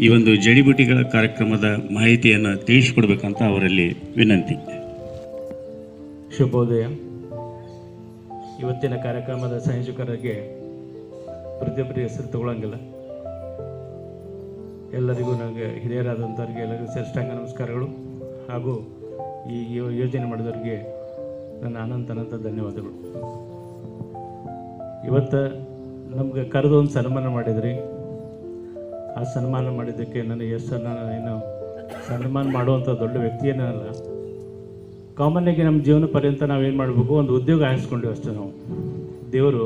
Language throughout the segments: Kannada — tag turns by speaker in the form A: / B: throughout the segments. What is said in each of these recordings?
A: ಈ ಒಂದು ಜಡಿಬುಟಿಗಳ ಕಾರ್ಯಕ್ರಮದ ಮಾಹಿತಿಯನ್ನು ತಿಳಿಸಿಕೊಡ್ಬೇಕಂತ ಅವರಲ್ಲಿ ವಿನಂತಿ.
B: ಶುಭೋದಯ. ಇವತ್ತಿನ ಕಾರ್ಯಕ್ರಮದ ಸಂಯೋಜಕರಿಗೆ ಪ್ರತಿಯೊಬ್ಬರಿಗೆ ಹೆಸರು ತಗೊಳ್ಳಂಗಿಲ್ಲ ಎಲ್ಲರಿಗೂ ನನಗೆ ಹಿರಿಯರಾದಂಥವ್ರಿಗೆ ಎಲ್ಲರಿಗೂ ಶ್ರೇಷ್ಠಾಂಗ ನಮಸ್ಕಾರಗಳು. ಹಾಗೂ ಈ ಯೋಜನೆ ಮಾಡಿದವರಿಗೆ ನನ್ನ ಅನಂತ ಅನಂತ ಧನ್ಯವಾದಗಳು. ಇವತ್ತು ನಮ್ಗೆ ಕರೆದು ಒಂದು ಸನ್ಮಾನ ಮಾಡಿದ್ರಿ. ಆ ಸನ್ಮಾನ ಮಾಡಿದ್ದಕ್ಕೆ ನನಗೆ ಎಷ್ಟು ನಾನು ಏನು ಸನ್ಮಾನ ಮಾಡುವಂಥ ದೊಡ್ಡ ವ್ಯಕ್ತಿ ಏನಲ್ಲ ಕಾಮನ್ ಆಗಿ ನಮ್ಮ ಜೀವನ ಪರ್ಯಂತ ನಾವೇನು ಮಾಡಬೇಕು? ಒಂದು ಉದ್ಯೋಗ ಆಯಿಸ್ಕೊಂಡಿವಿ ಅಷ್ಟೇ ನಾವು. ದೇವರು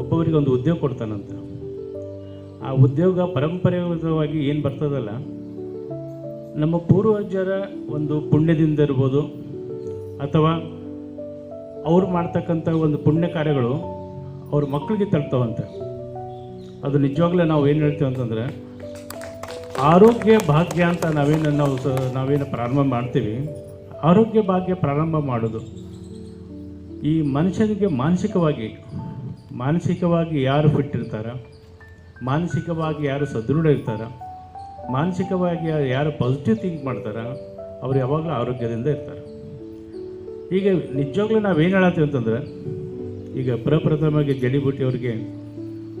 B: ಒಬ್ಬೊಬ್ಬರಿಗೆ ಒಂದು ಉದ್ಯೋಗ ಕೊಡ್ತಾನಂತ. ಆ ಉದ್ಯೋಗ ಪರಂಪರೆಗತವಾಗಿ ಏನು ಬರ್ತದಲ್ಲ? ನಮ್ಮ ಪೂರ್ವಜರ ಒಂದು ಪುಣ್ಯದಿಂದ ಇರ್ಬೋದು, ಅಥವಾ ಅವ್ರು ಮಾಡ್ತಕ್ಕಂಥ ಒಂದು ಪುಣ್ಯ ಕಾರ್ಯಗಳು ಅವ್ರ ಮಕ್ಕಳಿಗೆ ತಳ್ತಾವಂತೆ ಅದು ನಿಜವಾಗ್ಲೂ ನಾವು ಏನು ಹೇಳ್ತೀವಿ ಅಂತಂದರೆ, ಆರೋಗ್ಯ ಭಾಗ್ಯ ಅಂತ ನಾವೇನು ನಾವು ನಾವೇನು ಪ್ರಾರಂಭ ಮಾಡ್ತೀವಿ, ಆರೋಗ್ಯ ಭಾಗ್ಯ ಪ್ರಾರಂಭ ಮಾಡೋದು. ಈ ಮನುಷ್ಯನಿಗೆ ಮಾನಸಿಕವಾಗಿ ಮಾನಸಿಕವಾಗಿ ಯಾರು ಫಿಟ್ ಇರ್ತಾರ? ಮಾನಸಿಕವಾಗಿ ಯಾರು ಸದೃಢ ಇರ್ತಾರ? ಮಾನಸಿಕವಾಗಿ ಯಾರು ಪಾಸಿಟಿವ್ ಥಿಂಕ್ ಮಾಡ್ತಾರೆ? ಅವ್ರು ಯಾವಾಗಲೂ ಆರೋಗ್ಯದಿಂದ ಇರ್ತಾರೆ. ಈಗ ನಿಜವಾಗ್ಲೂ ನಾವೇನು ಹೇಳತ್ತೀವಿ ಅಂತಂದ್ರೆ, ಈಗ ಪ್ರಪ್ರಥಮವಾಗಿ ಜಡಿಬುಟ್ಟಿ ಅವರಿಗೆ